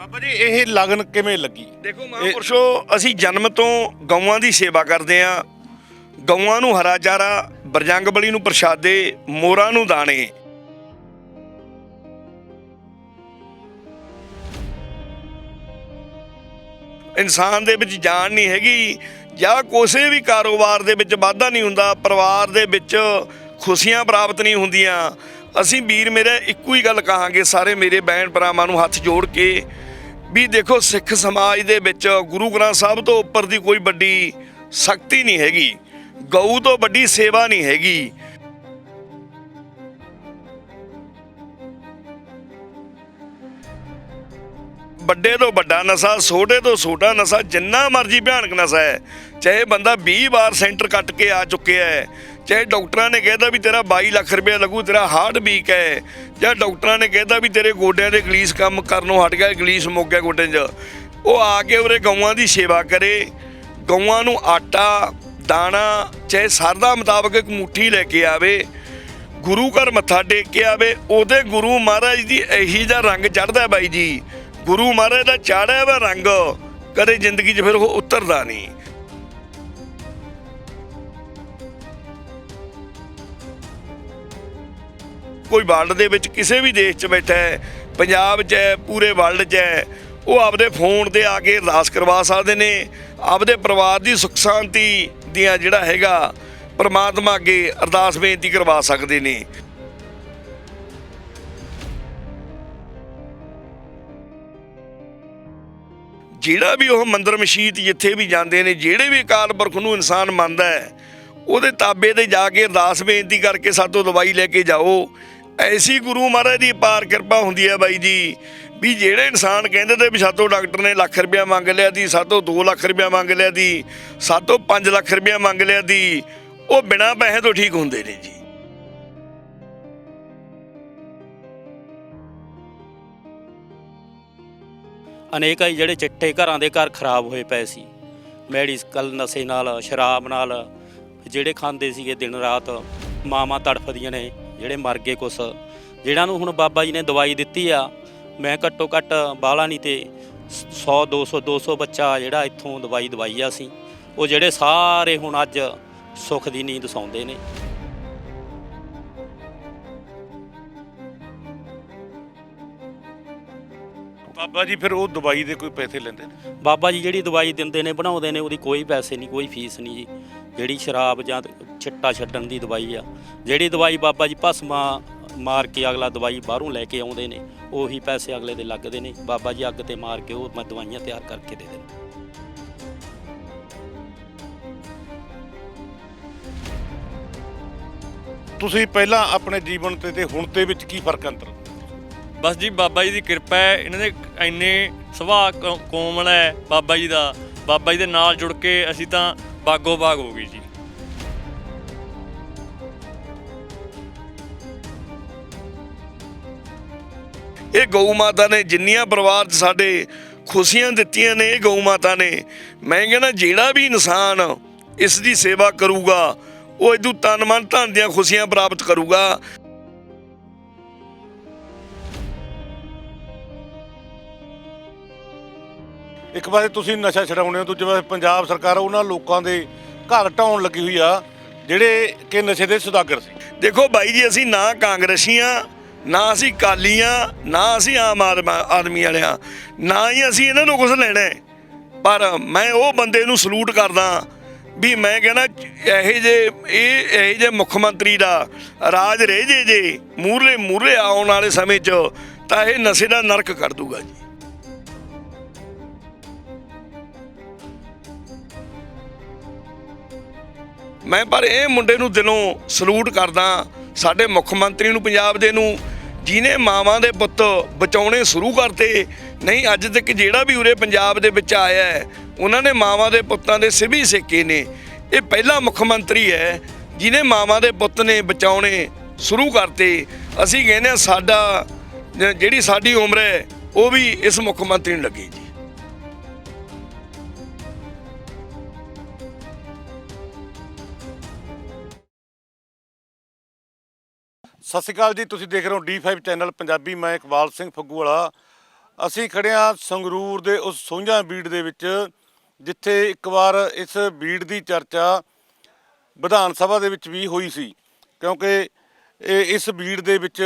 ਬਾਬਾ ਜੀ ਇਹ ਲਗਨ ਕਿਵੇਂ ਲੱਗੀ? ਦੇਖੋ ਮਹਾਂਪੁਰਸ਼ੋ ਅਸੀਂ ਜਨਮ ਤੋਂ ਗਊਆਂ ਦੀ ਸੇਵਾ ਕਰਦੇ ਆਂ ਗਊਆਂ ਨੂੰ ਹਰਾ ਚਾਰਾ ਬਰਜੰਗ ਬਲੀ ਨੂੰ ਪ੍ਰਸ਼ਾਦੇ ਮੋਰਾਂ ਨੂੰ ਦਾਣੇ। ਇਨਸਾਨ ਦੇ ਵਿੱਚ ਜਾਨ ਨਹੀਂ ਹੈਗੀ ਜਾਂ ਕਿਸੇ ਵੀ ਕਾਰੋਬਾਰ ਦੇ ਵਿੱਚ ਵਾਧਾ ਨਹੀਂ ਹੁੰਦਾ ਪਰਿਵਾਰ ਦੇ ਵਿੱਚ ਖੁਸ਼ੀਆਂ ਪ੍ਰਾਪਤ ਨਹੀਂ ਹੁੰਦੀਆਂ। ਅਸੀਂ ਵੀਰ ਮੇਰੇ ਇੱਕੋ ਹੀ ਗੱਲ ਕਹਾਂਗੇ ਸਾਰੇ ਮੇਰੇ ਭੈਣ ਭਰਾਵਾਂ ਨੂੰ ਹੱਥ ਜੋੜ ਕੇ ਵੀ ਦੇਖੋ ਸਿੱਖ ਸਮਾਜ ਦੇ ਵਿੱਚ ਗੁਰੂ ਗ੍ਰੰਥ ਸਾਹਿਬ ਤੋਂ ਉੱਪਰ ਦੀ ਕੋਈ ਵੱਡੀ ਸ਼ਕਤੀ ਨਹੀਂ ਹੈਗੀ, ਗਊ ਤੋਂ ਵੱਡੀ ਸੇਵਾ ਨਹੀਂ ਹੈਗੀ। ਵੱਡੇ ਤੋਂ ਵੱਡਾ ਨਸ਼ਾ, ਛੋਟੇ ਤੋਂ ਛੋਟਾ ਨਸ਼ਾ, ਜਿੰਨਾ ਮਰਜ਼ੀ ਭਿਆਨਕ ਨਸ਼ਾ ਹੈ, ਚਾਹੇ ਬੰਦਾ 20 ਵਾਰ ਸੈਂਟਰ ਕੱਟ ਕੇ ਆ ਚੁੱਕਿਆ ਹੈ ਚਾਹੇ ਡਾਕਟਰਾਂ ਨੇ ਕਹਿਤਾ ਵੀ ਤੇਰਾ 22 ਲੱਖ ਰੁਪਏ ਲੱਗੂ, ਤੇਰਾ ਹਾਰਟ ਵੀਕ ਹੈ। ਜਾਂ ਡਾਕਟਰਾਂ ਨੇ ਕਹਿਤਾ ਵੀ ਤੇਰੇ ਗੋਡਿਆਂ ਦੇ ਗਲੀਸ ਕੰਮ ਕਰਨੋਂ ਹਟ ਗਿਆ, ਗਲੀਸ ਮੁੱਕ ਗਿਆ ਗੋਡਿਆਂ 'ਚ। ਉਹ ਆ ਕੇ ਉਰੇ ਗਊਆਂ ਦੀ ਸੇਵਾ ਕਰੇ। ਗਊਆਂ ਨੂੰ ਆਟਾ, ਦਾਣਾ, ਚਾਹੇ ਸਰਦਾ ਮੁਤਾਬਕ ਇੱਕ ਮੁੱਠੀ ਲੈ ਕੇ ਆਵੇ, ਗੁਰੂ ਘਰ ਮੱਥਾ ਟੇਕ ਕੇ ਆਵੇ, ਉਹਦੇ ਗੁਰੂ ਮਹਾਰਾਜ ਦੀ ਇਹੀ ਜਿਹਾ ਰੰਗ ਚੜਦਾ ਬਾਈ ਜੀ। ਗੁਰੂ ਮਹਾਰਾਜ ਦਾ ਚਾੜਿਆ ਵਾ ਰੰਗ ਕਦੇ ਜ਼ਿੰਦਗੀ 'ਚ ਫਿਰ ਉਹ ਉਤਰਦਾ ਨਹੀਂ। ਕੋਈ ਵਰਲਡ ਦੇ ਵਿੱਚ ਕਿਸੇ ਵੀ ਦੇਸ਼ 'ਚ ਬੈਠਾ ਹੈ, ਪੰਜਾਬ 'ਚ ਹੈ, ਪੂਰੇ ਵਰਲਡ 'ਚ ਹੈ, ਉਹ ਆਪਦੇ ਫੋਨ ਤੇ ਆ ਕੇ ਅਰਦਾਸ ਕਰਵਾ ਸਕਦੇ ਨੇ, ਆਪਦੇ ਪਰਿਵਾਰ ਦੀ ਸੁੱਖ ਸ਼ਾਂਤੀ ਦੀਆਂ ਜਿਹੜਾ ਹੈਗਾ ਪਰਮਾਤਮਾ ਅੱਗੇ ਅਰਦਾਸ ਬੇਨਤੀ ਕਰਵਾ ਸਕਦੇ ਨੇ। ਜਿਹੜਾ ਵੀ ਉਹ ਮੰਦਰ ਮਸ਼ੀਤ ਜਿੱਥੇ ਵੀ ਜਾਂਦੇ ਨੇ, ਜਿਹੜੇ ਵੀ ਅਕਾਲ ਪੁਰਖ ਨੂੰ ਇਨਸਾਨ ਮੰਨਦਾ ਹੈ, ਉਹਦੇ ਤਾਬੇ ਤੇ ਜਾ ਕੇ ਅਰਦਾਸ ਬੇਨਤੀ ਕਰਕੇ ਸਾਤੋਂ ਦਵਾਈ ਲੈ ਕੇ ਜਾਓ। ਐਸੀ ਗੁਰੂ ਮਹਾਰਾਜ ਦੀ ਪਾਰ ਕਿਰਪਾ ਹੁੰਦੀ ਹੈ ਬਾਈ ਜੀ, ਵੀ ਜਿਹੜੇ ਇਨਸਾਨ ਕਹਿੰਦੇ ਤੇ ਵੀ ਸਾਤੋਂ ਡਾਕਟਰ ਨੇ ਲੱਖ ਰੁਪਇਆ ਮੰਗ ਲਿਆ ਦੀ, ਸਾਤੋਂ 2 ਲੱਖ ਰੁਪਇਆ ਮੰਗ ਲਿਆ ਦੀ, ਸਾਤੋਂ 5 ਲੱਖ ਰੁਪਇਆ ਮੰਗ ਲਿਆ ਦੀ, ਉਹ ਬਿਨਾਂ ਪੈਸੇ ਤੋਂ ਠੀਕ ਹੁੰਦੇ ਨੇ ਜੀ। ਅਨੇਕ ਹੀ ਜਿਹੜੇ ਚਿੱਟੇ ਘਰਾਂ ਦੇ ਘਰ ਖਰਾਬ ਹੋਏ ਪਏ ਸੀ। ਮੈਡੀਕਲ ਨਸ਼ੇ ਨਾਲ, ਸ਼ਰਾਬ ਨਾਲ, ਜਿਹੜੇ ਖਾਂਦੇ ਸੀਗੇ ਦਿਨ ਰਾਤ, ਮਾਵਾਂ ਤੜਫਦੀਆਂ ਨੇ। ਜਿਹੜੇ ਮਰ ਗਏ ਕੁਛ। ਜਿਹੜਾ ਨੂੰ ਹੁਣ ਬਾਬਾ ਜੀ ਨੇ ਦਵਾਈ ਦਿੱਤੀ ਆ, ਮੈਂ ਘੱਟੋ ਘੱਟ ਬਾਲਾ ਨਹੀਂ ਤੇ 100 200 200 ਬੱਚਾ ਜਿਹੜਾ ਇੱਥੋਂ ਦਵਾਈ ਦਵਾਈ ਆ ਸੀ ਉਹ ਜਿਹੜੇ ਸਾਰੇ ਹੁਣ ਅੱਜ ਸੁੱਖ ਦੀ ਨੀਂਦ ਸੌਂਦੇ ਨੇ। ਬਾਬਾ ਜੀ ਫਿਰ ਉਹ ਦਵਾਈ ਦੇ ਕੋਈ ਪੈਸੇ ਲੈਂਦੇ ਨੇ? ਬਾਬਾ ਜੀ ਜਿਹੜੀ ਦਵਾਈ ਦਿੰਦੇ ਨੇ ਬਣਾਉਂਦੇ ਨੇ ਉਹਦੀ ਕੋਈ ਪੈਸੇ ਨਹੀਂ ਕੋਈ ਫੀਸ ਨਹੀਂ ਜੀ। ਜਿਹੜੀ ਸ਼ਰਾਬ ਜਾਂ ਛਿੱਟਾ ਛੱਡਣ ਦੀ ਦਵਾਈ ਆ। ਜਿਹੜੀ ਦਵਾਈ ਬਾਬਾ ਜੀ ਭਸਮਾ ਮਾਰ ਕੇ ਅਗਲਾ ਦਵਾਈ ਬਾਹਰੋਂ ਲੈ ਕੇ ਆਉਂਦੇ ਨੇ ਉਹੀ ਪੈਸੇ ਅਗਲੇ ਦੇ ਲੱਗਦੇ ਨੇ। ਬਾਬਾ ਜੀ ਅੱਗ ਤੇ ਮਾਰ ਕੇ ਉਹ ਮੈਂ ਦਵਾਈਆਂ ਤਿਆਰ ਕਰਕੇ ਦੇ ਦਿੰਦਾ। ਤੁਸੀਂ ਪਹਿਲਾਂ ਆਪਣੇ ਜੀਵਨ ਤੇ ਤੇ ਹੁਣ ਤੇ ਵਿੱਚ ਕੀ ਫ਼ਰਕ ਅੰਤਰ ਬਸ ਜੀ, ਬਾਬਾ ਜੀ ਦੀ ਕਿਰਪਾ ਹੈ। ਇਹਨਾਂ ਦੇ ਇੰਨੇ ਸੁਭਾਅ ਕੋਮਲ ਹੈ ਬਾਬਾ ਜੀ ਦਾ। ਬਾਬਾ ਜੀ ਦੇ ਨਾਲ ਜੁੜ ਕੇ ਅਸੀਂ ਤਾਂ ਬਾਗੋ ਬਾਗ ਹੋ ਗਏ ਜੀ। ਇਹ ਗਊ ਮਾਤਾ ਨੇ ਜਿੰਨੀਆਂ ਪਰਿਵਾਰ 'ਚ ਸਾਡੇ ਖੁਸ਼ੀਆਂ ਦਿੱਤੀਆਂ ਨੇ, ਇਹ ਗਊ ਮਾਤਾ ਨੇ, ਮੈਂ ਕਹਿੰਦਾ ਜਿਹੜਾ ਵੀ ਇਨਸਾਨ ਇਸ ਦੀ ਸੇਵਾ ਕਰੂਗਾ, ਉਹ ਇਦੂ ਤਨ ਮਨ ਧਨ ਦੀਆਂ ਖੁਸ਼ੀਆਂ ਪ੍ਰਾਪਤ ਕਰੂਗਾ। ਇੱਕ ਪਾਸੇ ਤੁਸੀਂ ਨਸ਼ਾ ਛਡਾਉਣੇ ਹੋ, ਦੂਜੇ ਪਾਸੇ ਪੰਜਾਬ ਸਰਕਾਰ ਉਹਨਾਂ ਲੋਕਾਂ ਦੇ ਘਰ ਢਾਉਣ ਲੱਗੀ ਹੋਈ ਆ, ਜਿਹੜੇ ਕਿ ਨਸ਼ੇ ਦੇ ਸੁਦਾਗਰ ਸੀ। ਦੇਖੋ ਬਾਈ ਜੀ, ਅਸੀਂ ਨਾ ਕਾਂਗਰਸੀਆਂ, ਨਾ ਅਸੀਂ ਕਾਲੀਆਂ ਨਾ ਅਸੀਂ ਆਮ ਆਦਮ- ਆਦਮੀ ਵਾਲਿਆਂ, ਨਾ ਹੀ ਅਸੀਂ ਇਹਨਾਂ ਨੂੰ ਕੁਝ ਲੈਣਾ ਪਰ ਮੈਂ ਉਹ ਬੰਦੇ ਨੂੰ ਸਲੂਟ ਕਰਦਾ ਵੀ ਮੈਂ ਕਹਿੰਦਾ, ਇਹੋ ਜੇ ਇਹ ਇਹੋ ਜੇ ਮੁੱਖ ਮੰਤਰੀ ਦਾ ਰਾਜ ਰਹਿ ਜੇ ਜੇ ਮੂਹਰੇ ਮੂਹਰੇ ਆਉਣ ਵਾਲੇ ਸਮੇਂ 'ਚ ਤਾਂ ਇਹ ਨਸ਼ੇ ਦਾ ਨਰਕ ਕਰ ਦੂਗਾ ਜੀ। ਮੈਂ ਪਰ ਇਹ ਮੁੰਡੇ ਨੂੰ ਦਿਲੋਂ ਸਲੂਟ ਕਰਦਾ ਸਾਡੇ ਮੁੱਖ ਮੰਤਰੀ ਨੂੰ, ਪੰਜਾਬ ਦੇ ਨੂੰ ਜਿਨੇ ਮਾਵਾਂ ਦੇ ਪੁੱਤ ਬਚਾਉਣੇ ਸ਼ੁਰੂ ਕਰਤੇ। ਨਹੀਂ, ਅੱਜ ਤੱਕ ਜਿਹੜਾ ਵੀ ਉਰੇ ਪੰਜਾਬ ਦੇ ਵਿੱਚ ਆਇਆ ਹੈ, ਉਹਨਾਂ ਨੇ ਮਾਵਾਂ ਦੇ ਪੁੱਤਾਂ ਦੇ ਸਿਵੀ ਸੇਕੇ ਨੇ। ਇਹ ਪਹਿਲਾ ਮੁੱਖ ਮੰਤਰੀ ਹੈ ਜਿਨੇ ਮਾਵਾਂ ਦੇ ਪੁੱਤ ਨੇ ਬਚਾਉਣੇ ਸ਼ੁਰੂ ਕਰਤੇ। ਅਸੀਂ ਕਹਿੰਦੇ ਹਾਂ ਸਾਡਾ, ਜਿਹੜੀ ਸਾਡੀ ਉਮਰ ਹੈ, ਉਹ ਵੀ ਇਸ ਮੁੱਖ ਮੰਤਰੀ ਨੂੰ ਲੱਗੀ ਜੀ। ਸਤਿ ਸ਼੍ਰੀ ਅਕਾਲ ਜੀ, ਤੁਸੀਂ ਦੇਖ ਰਹੇ ਹੋ D5 ਚੈਨਲ ਪੰਜਾਬੀ, ਮੈਂ ਇਕਬਾਲ ਸਿੰਘ ਫੱਗੂ ਵਾਲਾ। ਅਸੀਂ ਖੜੇ ਹਾਂ ਸੰਗਰੂਰ ਦੇ ਉਸ ਸੋਝਾਂ ਬੀੜ ਦੇ ਵਿੱਚ, ਜਿੱਥੇ ਇੱਕ ਵਾਰ ਇਸ ਬੀੜ ਦੀ ਚਰਚਾ ਵਿਧਾਨ ਸਭਾ ਦੇ ਵਿੱਚ ਵੀ ਹੋਈ ਸੀ। ਕਿਉਂਕਿ ਇਹ ਇਸ ਬੀੜ ਦੇ ਵਿੱਚ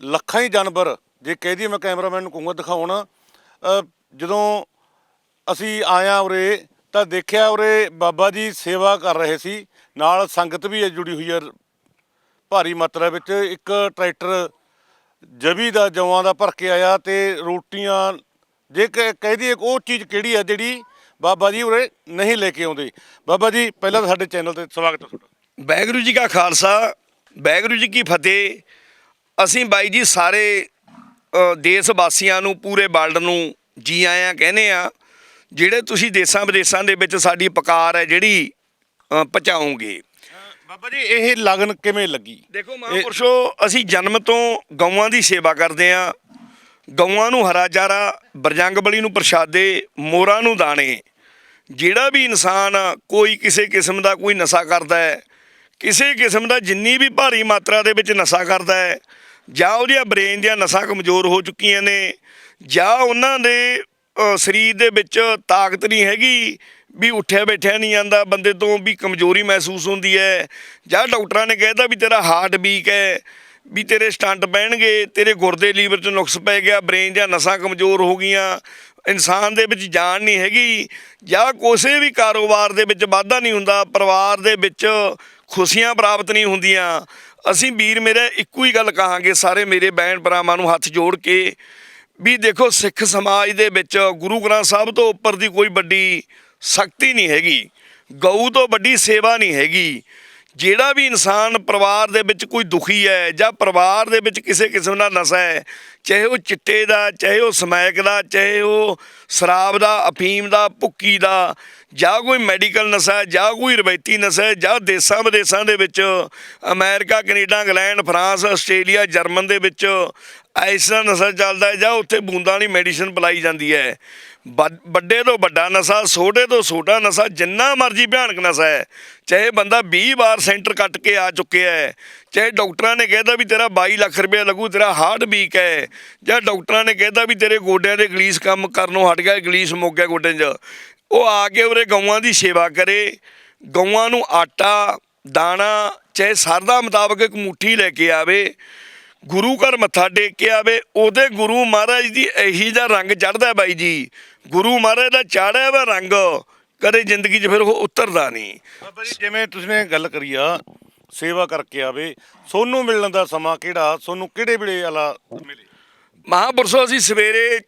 ਲੱਖਾਂ ਹੀ ਜਾਨਵਰ, ਜੇ ਕਹਿ ਦਈਏ ਮੈਂ ਕੈਮਰਾਮੈਨ ਨੂੰ ਕਹੂੰਗਾ ਦਿਖਾਉਣ ਜਦੋਂ ਅਸੀਂ ਆਇਆ ਉਰੇ, ਤਾਂ ਦੇਖਿਆ ਉਰੇ ਬਾਬਾ ਜੀ ਸੇਵਾ ਕਰ ਰਹੇ ਸੀ। ਨਾਲ ਸੰਗਤ ਵੀ ਹੈ ਜੁੜੀ ਹੋਈ ਹੈ ਭਾਰੀ ਮਾਤਰਾ ਵਿੱਚ ਇੱਕ ਟਰੈਕਟਰ ਜਵੀ ਦਾ ਜਵਾਂ ਦਾ ਭਰ ਕੇ ਆਇਆ ਤੇ ਰੋਟੀਆਂ ਜੇ ਕ- ਕਹਿ ਦਈਏ ਉਹ ਚੀਜ਼ ਕਿਹੜੀ ਹੈ ਜਿਹੜੀ ਬਾਬਾ ਜੀ ਉਰੇ ਨਹੀਂ ਲੈ ਕੇ ਆਉਂਦੇ। ਬਾਬਾ ਜੀ ਪਹਿਲਾਂ ਤਾਂ ਸਾਡੇ ਚੈਨਲ ਤੇ ਸਵਾਗਤ ਹੈ ਤੁਹਾਡਾ। ਵਾਹਿਗੁਰੂ ਜੀ ਕਾ ਖਾਲਸਾ ਵਾਹਿਗੁਰੂ ਜੀ ਕੀ ਫਤਿਹ। ਅਸੀਂ ਬਾਈ ਜੀ ਸਾਰੇ ਦੇਸ਼ ਵਾਸੀਆਂ ਨੂੰ ਪੂਰੇ ਵਰਲਡ ਨੂੰ ਜੀ ਆਇਆਂ ਕਹਿੰਦੇ ਆ ਜਿਹੜੇ ਤੁਸੀਂ ਦੇਸ਼ਾਂ ਵਿਦੇਸ਼ਾਂ ਦੇ ਵਿੱਚ ਸਾਡੀ ਪਕਾਰ ਹੈ ਜਿਹੜੀ ਅ, ਪਹੁੰਚਾਓਗੇ। ਬਾਬਾ ਜੀ ਇਹ ਲਗਨ ਕਿਵੇਂ ਲੱਗੀ? ਦੇਖੋ ਮਹਾਂਪੁਰਸ਼ੋ ਅਸੀਂ ਜਨਮ ਤੋਂ ਗਊਆਂ ਦੀ ਸੇਵਾ ਕਰਦੇ ਆ ਗਊਆਂ ਨੂੰ ਹਰਾ ਚਾਰਾ ਬਰਜੰਗ ਬਲੀ ਨੂੰ ਪ੍ਰਸ਼ਾਦੇ ਮੋਰਾਂ ਨੂੰ ਦਾਣੇ। ਜਿਹੜਾ ਵੀ ਇਨਸਾਨ ਕੋਈ ਕਿਸੇ ਕਿਸਮ ਦਾ ਕੋਈ ਨਸ਼ਾ ਕਰਦਾ ਹੈ ਕਿਸੇ ਕਿਸਮ ਦਾ ਜਿੰਨੀ ਵੀ ਭਾਰੀ ਮਾਤਰਾ ਦੇ ਵਿੱਚ ਨਸ਼ਾ ਕਰਦਾ ਹੈ ਜਾਂ ਉਹਦੀਆਂ ਬ੍ਰੇਨ ਦੀਆਂ ਨਸਾਂ ਕਮਜ਼ੋਰ ਹੋ ਚੁੱਕੀਆਂ ਨੇ ਜਾਂ ਉਹਨਾਂ ਦੇ ਸਰੀਰ ਦੇ ਵਿੱਚ ਤਾਕਤ ਨਹੀਂ ਹੈਗੀ ਵੀ ਉੱਠਿਆ ਬੈਠਿਆ ਨਹੀਂ ਜਾਂਦਾ, ਬੰਦੇ ਤੋਂ ਵੀ ਕਮਜ਼ੋਰੀ ਮਹਿਸੂਸ ਹੁੰਦੀ ਹੈ। ਜਾਂ ਡਾਕਟਰਾਂ ਨੇ ਕਹਿਤਾ ਵੀ ਤੇਰਾ ਹਾਰਟ ਵੀਕ ਹੈ, ਵੀ ਤੇਰੇ ਸਟੰਟ ਪੈਣਗੇ, ਤੇਰੇ ਗੁਰਦੇ ਲੀਵਰ 'ਚ ਨੁਕਸ ਪੈ ਗਿਆ, ਬ੍ਰੇਨ ਜਾਂ ਨਸਾਂ ਕਮਜ਼ੋਰ ਹੋ ਗਈਆਂ, ਇਨਸਾਨ ਦੇ ਵਿੱਚ ਜਾਨ ਨਹੀਂ ਹੈਗੀ ਜਾਂ ਕਿਸੇ ਵੀ ਕਾਰੋਬਾਰ ਦੇ ਵਿੱਚ ਵਾਧਾ ਨਹੀਂ ਹੁੰਦਾ, ਪਰਿਵਾਰ ਦੇ ਵਿੱਚ ਖੁਸ਼ੀਆਂ ਪ੍ਰਾਪਤ ਨਹੀਂ ਹੁੰਦੀਆਂ। ਅਸੀਂ ਵੀਰ ਮੇਰੇ ਇੱਕੋ ਹੀ ਗੱਲ ਕਹਾਂਗੇ, ਸਾਰੇ ਮੇਰੇ ਭੈਣ ਭਰਾਵਾਂ ਨੂੰ ਹੱਥ ਜੋੜ ਕੇ ਵੀ ਦੇਖੋ ਸਿੱਖ ਸਮਾਜ ਦੇ ਵਿੱਚ ਗੁਰੂ ਗ੍ਰੰਥ ਸਾਹਿਬ ਤੋਂ ਉੱਪਰ ਦੀ ਕੋਈ ਵੱਡੀ ਸ਼ਕਤੀ ਨਹੀਂ ਹੈਗੀ, ਗਊ ਤੋਂ ਵੱਡੀ ਸੇਵਾ ਨਹੀਂ ਹੈਗੀ। ਜਿਹੜਾ ਵੀ ਇਨਸਾਨ ਪਰਿਵਾਰ ਦੇ ਵਿੱਚ ਕੋਈ ਦੁਖੀ ਹੈ ਜਾਂ ਪਰਿਵਾਰ ਦੇ ਵਿੱਚ ਕਿਸੇ ਕਿਸਮ ਦਾ ਨਸ਼ਾ ਹੈ, ਚਾਹੇ ਉਹ ਚਿੱਟੇ ਦਾ, ਚਾਹੇ ਉਹ ਸਮੈਕ ਦਾ, ਚਾਹੇ ਉਹ ਸ਼ਰਾਬ ਦਾ, ਅਫੀਮ ਦਾ, ਭੁੱਕੀ ਦਾ, ਜਾਂ ਕੋਈ ਮੈਡੀਕਲ ਨਸ਼ਾ ਜਾਂ ਕੋਈ ਰਵਾਇਤੀ ਨਸ਼ਾ ਜਾਂ ਦੇਸ਼ਾਂ ਵਿਦੇਸ਼ਾਂ ਦੇ ਵਿੱਚ America, Canada, England, France, Australia, German ਦੇ ਵਿੱਚ ਇਸ ਤਰ੍ਹਾਂ ਨਸ਼ਾ ਚੱਲਦਾ ਹੈ, ਜਾਂ ਉੱਥੇ ਬੂੰਦਾਂ ਵਾਲੀ ਮੈਡੀਸਨ ਪਿਲਾਈ ਜਾਂਦੀ ਹੈ। ਵੱਡ- ਵੱਡੇ ਤੋਂ ਵੱਡਾ ਨਸ਼ਾ, ਛੋਟੇ ਤੋਂ ਛੋਟਾ ਨਸ਼ਾ, ਜਿੰਨਾ ਮਰਜ਼ੀ ਭਿਆਨਕ ਨਸ਼ਾ ਹੈ, ਚਾਹੇ ਬੰਦਾ 20 ਵਾਰ ਸੈਂਟਰ ਕੱਟ ਕੇ ਆ ਚੁੱਕਿਆ ਹੈ, ਚਾਹੇ ਡਾਕਟਰਾਂ ਨੇ ਕਹਿਤਾ ਵੀ ਤੇਰਾ 22 ਲੱਖ ਰੁਪਏ ਲੱਗੂ, ਤੇਰਾ ਹਾਰਟ ਵੀਕ ਹੈ, ਜਾਂ ਡਾਕਟਰਾਂ ਨੇ ਕਹਿਤਾ ਵੀ ਤੇਰੇ ਗੋਡਿਆਂ ਦੇ ਗਲੀਸ ਕੰਮ ਕਰਨੋਂ ਹਟ ਗਿਆ, ਗਲੀਸ ਮੁੱਕ ਗਿਆ ਗੋਡਿਆਂ 'ਚ। ਉਹ ਆ ਕੇ ਉਰੇ ਗਊਆਂ ਦੀ ਸੇਵਾ ਕਰੇ, ਗਊਆਂ ਨੂੰ ਆਟਾ, ਦਾਣਾ, ਚਾਹੇ ਸਰਦਾ ਮੁਤਾਬਕ ਇੱਕ ਮੁੱਠੀ ਲੈ ਕੇ ਆਵੇ ਗੁਰੂ ਘਰ ਮੱਥਾ ਟੇਕ ਕੇ ਆਵੇ ਉਹਦੇ ਗੁਰੂ ਮਹਾਰਾਜ ਦੀ ਇਹੀ ਜਿਹਾ ਰੰਗ ਚੜਦਾ ਬਾਈ ਜੀ। ਗੁਰੂ ਮਹਾਰਾਜ ਦਾ ਚਾੜਿਆ ਵਾ ਰੰਗ ਕਦੇ ਜ਼ਿੰਦਗੀ 'ਚ ਫਿਰ ਉਹ ਉਤਰਦਾ ਨਹੀਂ। ਬਾਬਾ ਜੀ ਜਿਵੇਂ ਤੁਸੀਂ ਗੱਲ ਕਰੀ ਆ ਸੇਵਾ ਕਰਕੇ ਆਵੇ ਸੋਨੂੰ ਮਿਲਣ ਦਾ ਸਮਾਂ ਕਿਹੜਾ ਸੋਨੂੰ ਕਿਹੜੇ ਵੇਲੇ ਵਾਲਾ ਮਿਲੇ? ਮਹਾਂਪੁਰਸ਼ੋ ਅਸੀਂ ਸਵੇਰੇ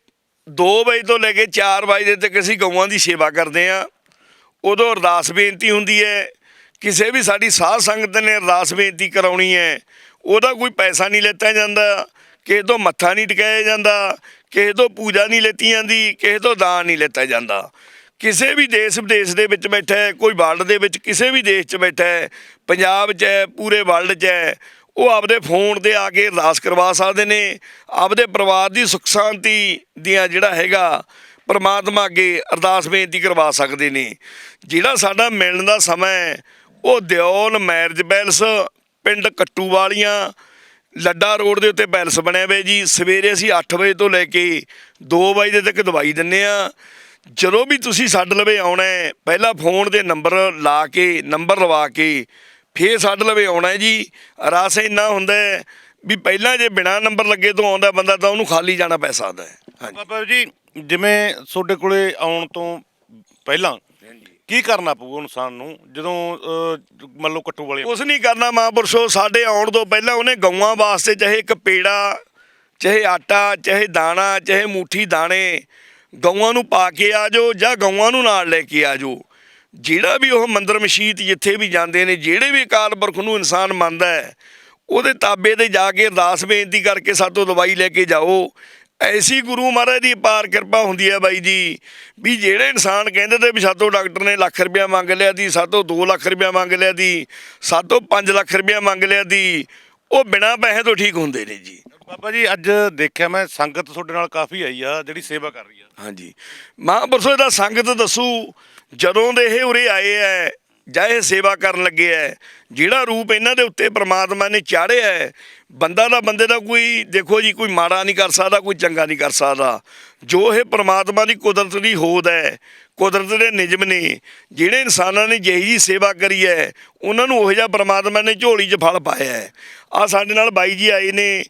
2 ਵਜੇ ਤੋਂ ਲੈ ਕੇ 4 ਵਜੇ ਤੱਕ ਅਸੀਂ ਗਊਆਂ ਦੀ ਸੇਵਾ ਕਰਦੇ ਆਂ ਉਦੋਂ ਅਰਦਾਸ ਬੇਨਤੀ ਹੁੰਦੀ ਹੈ ਕਿਸੇ ਵੀ ਸਾਡੀ ਸਾਧ ਸੰਗਤ ਨੇ ਅਰਦਾਸ ਬੇਨਤੀ ਕਰਾਉਣੀ ਹੈ ਉਹਦਾ ਕੋਈ ਪੈਸਾ ਨਹੀਂ ਲੈਤਾ ਜਾਂਦਾ, ਕਿਸੇ ਤੋਂ ਮੱਥਾ ਨਹੀਂ ਟਿਕਾਇਆ ਜਾਂਦਾ, ਕਿਸੇ ਤੋਂ ਪੂਜਾ ਨਹੀਂ ਲੈਤੀ ਜਾਂਦੀ, ਕਿਸੇ ਤੋਂ ਦਾਨ ਨਹੀਂ ਲੈਤਾ ਜਾਂਦਾ। ਕਿਸੇ ਵੀ ਦੇਸ਼ ਵਿਦੇਸ਼ ਦੇ ਵਿੱਚ ਬੈਠਾ ਹੈ, ਕੋਈ ਵਰਲਡ ਦੇ ਵਿੱਚ ਕਿਸੇ ਵੀ ਦੇਸ਼ 'ਚ ਬੈਠਾ ਹੈ, ਪੰਜਾਬ 'ਚ ਹੈ, ਪੂਰੇ ਵਰਲਡ 'ਚ ਹੈ, ਉਹ ਆਪਦੇ ਫੋਨ ਤੇ ਆ ਕੇ ਅਰਦਾਸ ਕਰਵਾ ਸਕਦੇ ਨੇ, ਆਪਦੇ ਪਰਿਵਾਰ ਦੀ ਸੁੱਖ ਸ਼ਾਂਤੀ ਦੀਆਂ ਜਿਹੜਾ ਹੈਗਾ ਪਰਮਾਤਮਾ ਅੱਗੇ ਅਰਦਾਸ ਬੇਨਤੀ ਕਰਵਾ ਸਕਦੇ ਨੇ। ਜਿਹੜਾ ਸਾਡਾ ਮਿਲਣ ਦਾ ਸਮਾਂ ਹੈ, ਉਹ ਦਿਓਲ ਮੈਰਿਜ ਪੈਲਸ ਪਿੰਡ ਕੱਟੂ ਵਾਲੀਆਂ ਲੱਡਾ ਰੋਡ ਦੇ ਉੱਤੇ ਪੈਲਸ ਬਣਿਆ ਹੋਇਆ ਜੀ। ਸਵੇਰੇ ਅਸੀਂ 8 ਵਜੇ ਤੋਂ ਲੈ ਕੇ 2 ਵਜੇ ਤੱਕ ਦਵਾਈ ਦਿੰਨੇ ਆ ਜਦੋਂ ਵੀ ਤੁਸੀਂ ਸਾਡੇ ਲਵੇ ਆਉਣਾ ਹੈ ਪਹਿਲਾਂ ਫੋਨ ਦੇ ਨੰਬਰ ਲਾ ਕੇ ਨੰਬਰ ਲਵਾ ਕੇ ਫੇਰ ਸਾਡੇ ਲਵੇ ਆਉਣਾ ਹੈ ਜੀ। ਰਸ ਇੰਨਾ ਹੁੰਦਾ ਹੈ ਵੀ ਪਹਿਲਾਂ ਜੇ ਬਿਨਾ ਨੰਬਰ ਲੱਗੇ ਤੋਂ ਆਉਂਦਾ ਬੰਦਾ ਤਾਂ ਉਹਨੂੰ ਖਾਲੀ ਜਾਣਾ ਪੈ ਸਕਦਾ ਹੈ। ਹਾਂਜੀ। ਬਾਬਾ ਜੀ ਜਿਵੇਂ ਤੁਹਾਡੇ ਕੋਲੇ ਆਉਣ ਤੋਂ ਪਹਿਲਾਂ ਕੀ ਕਰਨਾ ਪਊਗਾ ਇਨਸਾਨ ਨੂੰ ਜਦੋਂ ਮੰਨ ਲਓ ਕੱਟੂ ਵਾਲੇ ਕੁਛ ਨਹੀਂ ਕਰਨਾ ਮਹਾਂਪੁਰਸ਼ੋ, ਸਾਡੇ ਆਉਣ ਤੋਂ ਪਹਿਲਾਂ ਉਹਨੇ ਗਊਆਂ ਵਾਸਤੇ ਚਾਹੇ ਇੱਕ ਪੇੜਾ, ਚਾਹੇ ਆਟਾ, ਚਾਹੇ ਦਾਣਾ, ਚਾਹੇ ਮੂਠੀ ਦਾਣੇ ਗਊਆਂ ਨੂੰ ਪਾ ਕੇ ਆ ਜਾਓ ਜਾਂ ਗਊਆਂ ਨੂੰ ਨਾਲ ਲੈ ਕੇ ਆ ਜਾਓ ਜਿਹੜਾ ਵੀ ਉਹ ਮੰਦਰ ਮਸ਼ੀਤ ਜਿੱਥੇ ਵੀ ਜਾਂਦੇ ਨੇ, ਜਿਹੜੇ ਵੀ ਅਕਾਲ ਪੁਰਖ ਨੂੰ ਇਨਸਾਨ ਮੰਨਦਾ ਹੈ, ਉਹਦੇ ਤਾਬੇ ਤੇ ਜਾ ਕੇ ਅਰਦਾਸ ਬੇਨਤੀ ਕਰਕੇ ਸਾਤੋਂ ਦਵਾਈ ਲੈ ਕੇ ਜਾਓ। ਐਸੀ ਗੁਰੂ ਮਹਾਰਾਜ ਦੀ ਪਾਰ ਕਿਰਪਾ ਹੁੰਦੀ ਹੈ ਬਾਈ ਜੀ ਵੀ ਜਿਹੜੇ ਇਨਸਾਨ ਕਹਿੰਦੇ ਤੇ ਵੀ ਸਾਤੋਂ ਡਾਕਟਰ ਨੇ ਲੱਖ ਰੁਪਇਆ ਮੰਗ ਲਿਆ ਦੀ ਸਾਤੋਂ 2 ਲੱਖ ਰੁਪਇਆ ਮੰਗ ਲਿਆ ਦੀ ਸਾਤੋਂ 5 ਲੱਖ ਰੁਪਇਆ ਮੰਗ ਲਿਆ ਦੀ ਉਹ ਬਿਨਾਂ ਪੈਸੇ ਤੋਂ ਠੀਕ ਹੁੰਦੇ ਨੇ ਜੀ। ਬਾਬਾ ਜੀ ਅੱਜ ਦੇਖਿਆ ਮੈਂ ਸੰਗਤ ਤੁਹਾਡੇ ਨਾਲ ਕਾਫੀ ਆਈ ਆ ਜਿਹੜੀ ਸੇਵਾ ਕਰ ਰਹੀ ਆ। ਹਾਂਜੀ। ਮਹਾਂਪੁਰਸ਼ੋ ਇਹਦਾ ਸੰਗਤ ਦੱਸੂ ਜਦੋਂ ਦੇ ਇਹ ਉਰੇ ਆਏ ਐ ਜਾਂ ਇਹ ਸੇਵਾ ਕਰਨ ਲੱਗੇ ਐ, ਜਿਹੜਾ ਰੂਪ ਇਹਨਾਂ ਦੇ ਉੱਤੇ ਪ੍ਰਮਾਤਮਾ ਨੇ ਚਾੜਿਆ ਹੈ ਬੰਦਾ ਦਾ ਬੰਦੇ ਦਾ ਕੋਈ, ਦੇਖੋ ਜੀ, ਕੋਈ ਮਾੜਾ ਨਹੀਂ ਕਰ ਸਕਦਾ, ਕੋਈ ਚੰਗਾ ਨਹੀਂ ਕਰ ਸਕਦਾ। ਜੋ ਇਹ ਪ੍ਰਮਾਤਮਾ ਦੀ ਕੁਦਰਤ ਦੀ ਹੋਦ ਹੈ ਕੁਦਰਤ ਦੇ ਨਿਯਮ ਨੇ, ਜਿਹੜੇ ਇਨਸਾਨਾਂ ਨੇ ਜਿਹੀ ਜੀ ਸੇਵਾ ਕਰੀ ਹੈ ਉਹਨਾਂ ਨੂੰ ਉਹ ਜਿਹਾ ਪ੍ਰਮਾਤਮਾ ਨੇ ਝੋਲੀ 'ਚ ਫਲ ਪਾਇਆ ਹੈ ਆ ਸਾਡੇ ਨਾਲ ਬਾਈ ਜੀ ਆਏ ਨੇ,